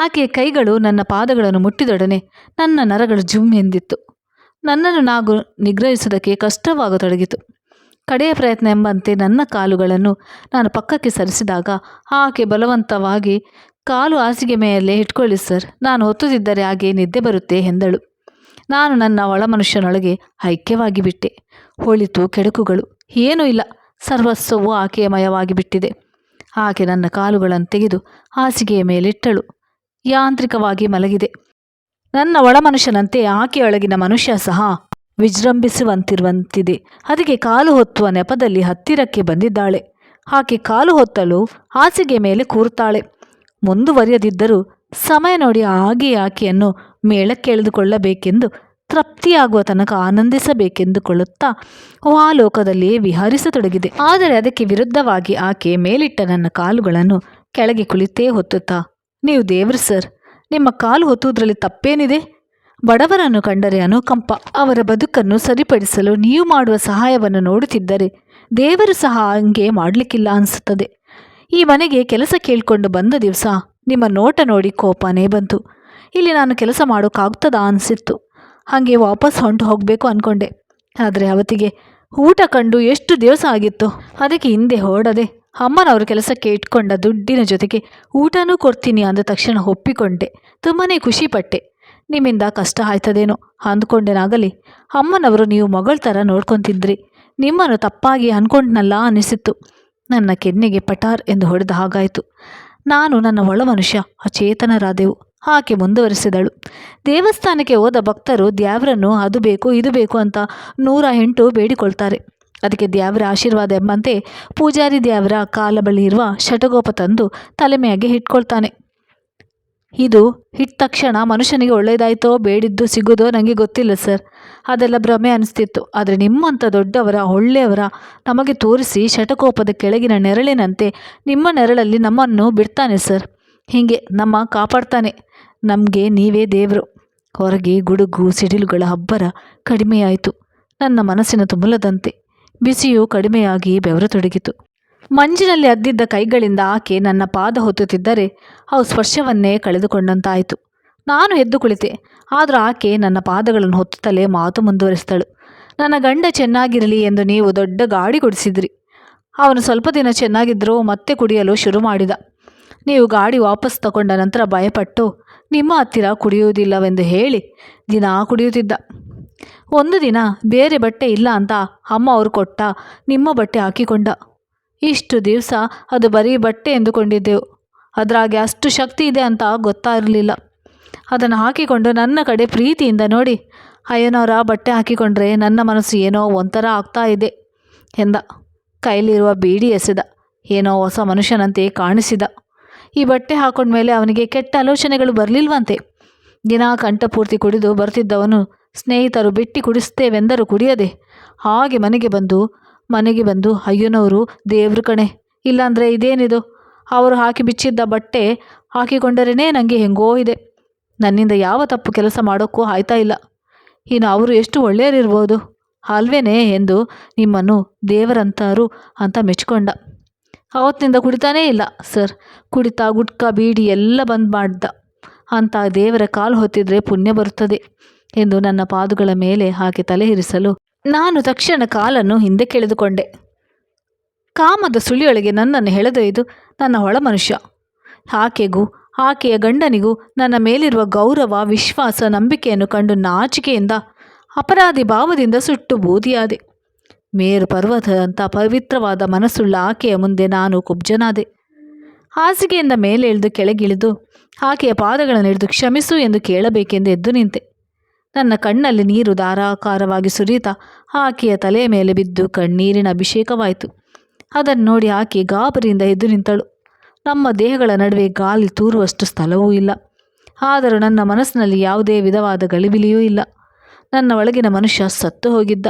ಆಕೆಯ ಕೈಗಳು ನನ್ನ ಪಾದಗಳನ್ನು ಮುಟ್ಟಿದೊಡನೆ ನನ್ನ ನರಗಳು ಜುಮ್ ಎಂದಿತ್ತು. ನನ್ನನ್ನು ನಾವು ನಿಗ್ರಹಿಸುವುದಕ್ಕೆ ಕಷ್ಟವಾಗತೊಡಗಿತು. ಕಡೆಯ ಪ್ರಯತ್ನ ಎಂಬಂತೆ ನನ್ನ ಕಾಲುಗಳನ್ನು ನಾನು ಪಕ್ಕಕ್ಕೆ ಸರಿಸಿದಾಗ ಆಕೆ ಬಲವಂತವಾಗಿ ಕಾಲು ಹಾಸಿಗೆ ಮೇಲೆ ಇಟ್ಕೊಳ್ಳಿ, ಸರ್. ನಾನು ಹೊತ್ತುತ್ತಿದ್ದರೆ ಹಾಗೆ ನಿದ್ದೆ ಬರುತ್ತೆ ಎಂದಳು. ನಾನು ನನ್ನ ಒಳ ಮನುಷ್ಯನೊಳಗೆ ಐಕ್ಯವಾಗಿ ಬಿಟ್ಟೆ ಹೊಳಿತು ಕೆಡುಕುಗಳು. ಏನೂ ಇಲ್ಲ. ಸರ್ವಸ್ವವು ಆಕೆಯ ಮಯವಾಗಿ ಬಿಟ್ಟಿದೆ ಆಕೆ ನನ್ನ ಕಾಲುಗಳನ್ನು ತೆಗೆದು ಹಾಸಿಗೆಯ ಮೇಲಿಟ್ಟಳು. ಯಾಂತ್ರಿಕವಾಗಿ ಮಲಗಿದೆ. ನನ್ನ ಒಳಮನುಷ್ಯನಂತೆ ಆಕೆಯೊಳಗಿನ ಮನುಷ್ಯ ಸಹ ವಿಜೃಂಭಿಸುವಂತಿರುವಂತಿದೆ. ಅದಕ್ಕೆ ಕಾಲು ಹೊತ್ತುವ ನೆಪದಲ್ಲಿ ಹತ್ತಿರಕ್ಕೆ ಬಂದಿದ್ದಾಳೆ. ಆಕೆ ಕಾಲು ಹೊತ್ತಲು ಹಾಸಿಗೆ ಮೇಲೆ ಕೂರುತ್ತಾಳೆ ಮುಂದುವರಿಯದಿದ್ದರೂ ಸಮಯ ನೋಡಿ ಹಾಗೆ ಆಕೆಯನ್ನು ಮೇಳಕ್ಕೆಳೆದುಕೊಳ್ಳಬೇಕೆಂದು ತೃಪ್ತಿಯಾಗುವ ತನಕ ಆನಂದಿಸಬೇಕೆಂದುಕೊಳ್ಳುತ್ತಾ ಆ ಲೋಕದಲ್ಲಿಯೇ ವಿಹರಿಸತೊಡಗಿದೆ. ಆದರೆ ಅದಕ್ಕೆ ವಿರುದ್ಧವಾಗಿ ಆಕೆ ಮೇಲಿಟ್ಟ ನನ್ನ ಕಾಲುಗಳನ್ನು ಕೆಳಗೆ ಕುಳಿತೇ ಹೊತ್ತುತ್ತಾ, ನೀವು ದೇವ್ರು ಸರ್, ನಿಮ್ಮ ಕಾಲು ಹೊತ್ತುವುದರಲ್ಲಿ ತಪ್ಪೇನಿದೆ? ಬಡವರನ್ನು ಕಂಡರೆ ಅನುಕಂಪ, ಅವರ ಬದುಕನ್ನು ಸರಿಪಡಿಸಲು ನೀವು ಮಾಡುವ ಸಹಾಯವನ್ನು ನೋಡುತ್ತಿದ್ದರೆ ದೇವರು ಸಹ ಹಂಗೆ ಮಾಡಲಿಕ್ಕಿಲ್ಲ ಅನಿಸುತ್ತದೆ. ಈ ಮನೆಗೆ ಕೆಲಸ ಕೇಳಿಕೊಂಡು ಬಂದ ದಿವಸ ನಿಮ್ಮ ನೋಟ ನೋಡಿ ಕೋಪನೇ ಬಂತು. ಇಲ್ಲಿ ನಾನು ಕೆಲಸ ಮಾಡೋಕ್ಕಾಗ್ತದಾ ಅನಿಸಿತ್ತು. ಹಾಗೆ ವಾಪಸ್ ಹೊಂಟು ಹೋಗಬೇಕು ಅಂದ್ಕೊಂಡೆ ಆದರೆ ಅವತ್ತಿಗೆ ಊಟ ಕಂಡು ಎಷ್ಟು ದಿವಸ ಆಗಿತ್ತು. ಅದಕ್ಕೆ ಹಿಂದೆ ಹೊರಡದೆ ಅಮ್ಮನವರು ಕೆಲಸಕ್ಕೆ ಇಟ್ಕೊಂಡ ದುಡ್ಡಿನ ಜೊತೆಗೆ ಊಟನೂ ಕೊಡ್ತೀನಿ ಅಂದ ತಕ್ಷಣ ಒಪ್ಪಿಕೊಂಡೆ. ತುಂಬಾ ಖುಷಿಪಟ್ಟೆ. ನಿಮ್ಮಿಂದ ಕಷ್ಟ ಆಯ್ತದೇನೋ ಅಂದ್ಕೊಂಡೇನಾಗಲಿ. ಅಮ್ಮನವರು ನೀವು ಮಗಳ ಥರ ನೋಡ್ಕೊತಿದ್ರಿ. ನಿಮ್ಮನ್ನು ತಪ್ಪಾಗಿ ಅಂದ್ಕೊಂಡ್ನಲ್ಲ ಅನಿಸಿತ್ತು. ನನ್ನ ಕೆನ್ನೆಗೆ ಪಟಾರ್ ಎಂದು ಹೊಡೆದ ಹಾಗಾಯಿತು. ನಾನು ನನ್ನ ಒಳ ಮನುಷ್ಯ, ಅಚೇತನರಾದೆವು. ಆಕೆ ಮುಂದುವರಿಸಿದಳು. ದೇವಸ್ಥಾನಕ್ಕೆ ಹೋದ ಭಕ್ತರು ದ್ಯಾವ್ರನ್ನು ಅದು ಬೇಕು, ಇದು ಬೇಕು ಅಂತ ನೂರ ಎಂಟು ಬೇಡಿಕೊಳ್ತಾರೆ. ಅದಕ್ಕೆ ದ್ಯಾವ್ರ ಆಶೀರ್ವಾದ ಎಂಬಂತೆ ಪೂಜಾರಿ ದ್ಯಾವ್ರ ಕಾಲ ಬಳಿ ಇರುವ ಶಟಗೋಪ ತಂದು ತಲೆಮೆಯಾಗಿ ಇಟ್ಕೊಳ್ತಾನೆ. ಇದು ಹಿಟ್ಟ ತಕ್ಷಣ ಮನುಷ್ಯನಿಗೆ ಒಳ್ಳೆಯದಾಯ್ತೋ, ಬೇಡಿದ್ದು ಸಿಗೋದೋ ನನಗೆ ಗೊತ್ತಿಲ್ಲ ಸರ್. ಅದೆಲ್ಲ ಭ್ರಮೆ ಅನಿಸ್ತಿತ್ತು. ಆದರೆ ನಿಮ್ಮಂಥ ದೊಡ್ಡವರ, ಒಳ್ಳೆಯವರ ನಮಗೆ ತೋರಿಸಿ ಶಟಕೋಪದ ಕೆಳಗಿನ ನೆರಳಿನಂತೆ ನಿಮ್ಮ ನೆರಳಲ್ಲಿ ನಮ್ಮನ್ನು ಬಿಡ್ತಾನೆ ಸರ್. ಹೀಗೆ ನಮ್ಮ ಕಾಪಾಡ್ತಾನೆ. ನಮಗೆ ನೀವೇ ದೇವರು. ಹೊರಗೆ ಗುಡುಗು, ಸಿಡಿಲುಗಳ ಹಬ್ಬರ ಕಡಿಮೆಯಾಯಿತು. ನನ್ನ ಮನಸ್ಸಿನ ತುಮುಲದಂತೆ ಬಿಸಿಯು ಕಡಿಮೆಯಾಗಿ ಬೆವರತೊಡಗಿತು. ಮಂಜಿನಲ್ಲಿ ಅದ್ದಿದ್ದ ಕೈಗಳಿಂದ ಆಕೆ ನನ್ನ ಪಾದ ಹೊತ್ತುತ್ತಿದ್ದರೆ ಅವು ಸ್ಪರ್ಶವನ್ನೇ ಕಳೆದುಕೊಂಡಂತಾಯಿತು. ನಾನು ಎದ್ದು ಕುಳಿತೆ. ಆದರೂ ಆಕೆ ನನ್ನ ಪಾದಗಳನ್ನು ಹೊತ್ತುತ್ತಲೇ ಮಾತು ಮುಂದುವರಿಸಿದಳು. ನನ್ನ ಗಂಡ ಚೆನ್ನಾಗಿರಲಿ ಎಂದು ನೀವು ದೊಡ್ಡ ಗಾಡಿ ಕೊಡಿಸಿದ್ರಿ. ಅವನು ಸ್ವಲ್ಪ ದಿನ ಚೆನ್ನಾಗಿದ್ದರೂ ಮತ್ತೆ ಕುಡಿಯಲು ಶುರು ಮಾಡಿದ. ನೀವು ಗಾಡಿ ವಾಪಸ್ ತಗೊಂಡ ನಂತರ ಭಯಪಟ್ಟು, ನಿಮ್ಮ ಹತ್ತಿರ ಕುಡಿಯುವುದಿಲ್ಲವೆಂದು ಹೇಳಿ ದಿನ ಕುಡಿಯುತ್ತಿದ್ದ. ಒಂದು ದಿನ ಬೇರೆ ಬಟ್ಟೆ ಇಲ್ಲ ಅಂತ ಅಮ್ಮ ಅವರು ಕೊಟ್ಟ ನಿಮ್ಮ ಬಟ್ಟೆ ಹಾಕಿಕೊಂಡ. ಇಷ್ಟು ದಿವಸ ಅದು ಬರೀ ಬಟ್ಟೆ ಎಂದುಕೊಂಡಿದ್ದೆವು. ಅದರಾಗೆ ಅಷ್ಟು ಶಕ್ತಿ ಇದೆ ಅಂತ ಗೊತ್ತಾಗಿರಲಿಲ್ಲ ಅದನ್ನು ಹಾಕಿಕೊಂಡು ನನ್ನ ಕಡೆ ಪ್ರೀತಿಯಿಂದ ನೋಡಿ ಅಯ್ಯನವರ ಬಟ್ಟೆ ಹಾಕಿಕೊಂಡ್ರೆ ನನ್ನ ಮನಸ್ಸು ಏನೋ ಒಂಥರ ಆಗ್ತಾ ಇದೆ ಎಂದ. ಕೈಲಿರುವ ಬೀಡಿ ಎಸೆದ, ಏನೋ ಹೊಸ ಮನುಷ್ಯನಂತೆ ಕಾಣಿಸಿದ. ಈ ಬಟ್ಟೆ ಹಾಕೊಂಡ್ಮೇಲೆ ಅವನಿಗೆ ಕೆಟ್ಟ ಆಲೋಚನೆಗಳು ಬರಲಿಲ್ವಂತೆ. ದಿನ ಕಂಠಪೂರ್ತಿ ಕುಡಿದು ಬರ್ತಿದ್ದವನು, ಸ್ನೇಹಿತರು ಬಿಟ್ಟು ಕುಡಿಸ್ತೇವೆಂದರೂ ಕುಡಿಯದೆ, ಹಾಗೆ ಮನೆಗೆ ಬಂದು ಮನೆಗೆ ಬಂದು ಅಯ್ಯನವರು ದೇವ್ರ ಕಣೆ, ಇಲ್ಲಾಂದರೆ ಇದೇನಿದು? ಅವರು ಹಾಕಿ ಬಿಚ್ಚಿದ್ದ ಬಟ್ಟೆ ಹಾಕಿಕೊಂಡರೇ ನನಗೆ ಹೆಂಗೋ ಇದೆ. ನನ್ನಿಂದ ಯಾವ ತಪ್ಪು ಕೆಲಸ ಮಾಡೋಕ್ಕೂ ಆಯ್ತಾ ಇಲ್ಲ. ಇನ್ನು ಅವರು ಎಷ್ಟು ಒಳ್ಳೆಯರಿರ್ಬೋದು? ಅಲ್ವೇನೇ ಎಂದು ನಿಮ್ಮನ್ನು ದೇವರಂತಾರು ಅಂತ ಮೆಚ್ಕೊಂಡ ಅವತ್ತಿನಿಂದ ಕುಡಿತಾನೇ ಇಲ್ಲ, ಸರ್. ಕುಡಿತಾ ಗುಟ್ಕಾ ಬೀಡಿ ಎಲ್ಲ ಬಂದ್ ಮಾಡ್ದ. ಅಂತ ದೇವರ ಕಾಲು ಹೊತ್ತಿದ್ರೆ ಪುಣ್ಯ ಬರುತ್ತದೆ ಎಂದು ನನ್ನ ಪಾದುಗಳ ಮೇಲೆ ಹಾಕಿ ತಲೆ ಇರಿಸಲು ನಾನು ತಕ್ಷಣ ಕಾಲನ್ನು ಹಿಂದೆ ಕೆಳೆದುಕೊಂಡೆ. ಕಾಮದ ಸುಳಿಯೊಳಗೆ ನನ್ನನ್ನು ಎಳೆದೊಯ್ದು ನನ್ನ ಒಳ ಮನುಷ್ಯ. ಆಕೆಗೂ ಆಕೆಯ ಗಂಡನಿಗೂ ನನ್ನ ಮೇಲಿರುವ ಗೌರವ, ವಿಶ್ವಾಸ, ನಂಬಿಕೆಯನ್ನು ಕಂಡು ನಾಚಿಕೆಯಿಂದ ಅಪರಾಧಿ ಭಾವದಿಂದ ಸುಟ್ಟು ಬೂದಿಯಾದೆ. ಮೇರು ಪರ್ವತದಂಥ ಪವಿತ್ರವಾದ ಮನಸ್ಸುಳ್ಳ ಆಕೆಯ ಮುಂದೆ ನಾನು ಕುಬ್ಜನಾದೆ. ಹಾಸಿಗೆಯಿಂದ ಮೇಲೆ ಇಳಿದು ಕೆಳಗಿಳಿದು ಆಕೆಯ ಪಾದಗಳನ್ನು ಹಿಡಿದು ಕ್ಷಮಿಸು ಎಂದು ಕೇಳಬೇಕೆಂದು ಎದ್ದು ನಿಂತೆ. ನನ್ನ ಕಣ್ಣಲ್ಲಿ ನೀರು ಧಾರಾಕಾರವಾಗಿ ಸುರಿಯುತ್ತಾ ಆಕೆಯ ತಲೆಯ ಮೇಲೆ ಬಿದ್ದು ಕಣ್ಣೀರಿನ ಅಭಿಷೇಕವಾಯಿತು. ಅದನ್ನು ನೋಡಿ ಆಕೆ ಗಾಬರಿಯಿಂದ ಎದ್ದು ನಿಂತಳು. ನಮ್ಮ ದೇಹಗಳ ನಡುವೆ ಗಾಳಿ ತೂರುವಷ್ಟು ಸ್ಥಳವೂ ಇಲ್ಲ. ಆದರೂ ನನ್ನ ಮನಸ್ಸಿನಲ್ಲಿ ಯಾವುದೇ ವಿಧವಾದ ಗಳಿಬಿಲಿಯೂ ಇಲ್ಲ. ನನ್ನ ಒಳಗಿನ ಮನುಷ್ಯ ಸತ್ತು ಹೋಗಿದ್ದ.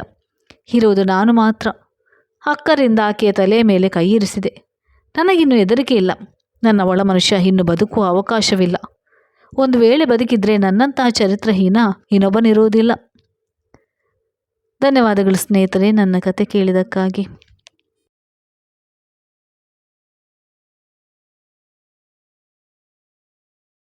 ಇರುವುದು ನಾನು ಮಾತ್ರ. ಅಕ್ಕರಿಂದ ಆಕೆಯ ತಲೆ ಮೇಲೆ ಕೈ ಇರಿಸಿದೆ. ನನಗಿನ್ನು ಹೆದರಿಕೆ ಇಲ್ಲ. ನನ್ನ ಒಳ ಮನುಷ್ಯ ಇನ್ನು ಬದುಕುವ ಅವಕಾಶವಿಲ್ಲ. ಒಂದು ವೇಳೆ ಬದುಕಿದ್ರೆ ನನ್ನಂತಹ ಚರಿತ್ರಹೀನ ಇನ್ನೊಬ್ಬನಿರುವುದಿಲ್ಲ. ಧನ್ಯವಾದಗಳು ಸ್ನೇಹಿತರೆ, ನನ್ನ ಕತೆ ಕೇಳಿದ್ದಕ್ಕಾಗಿ.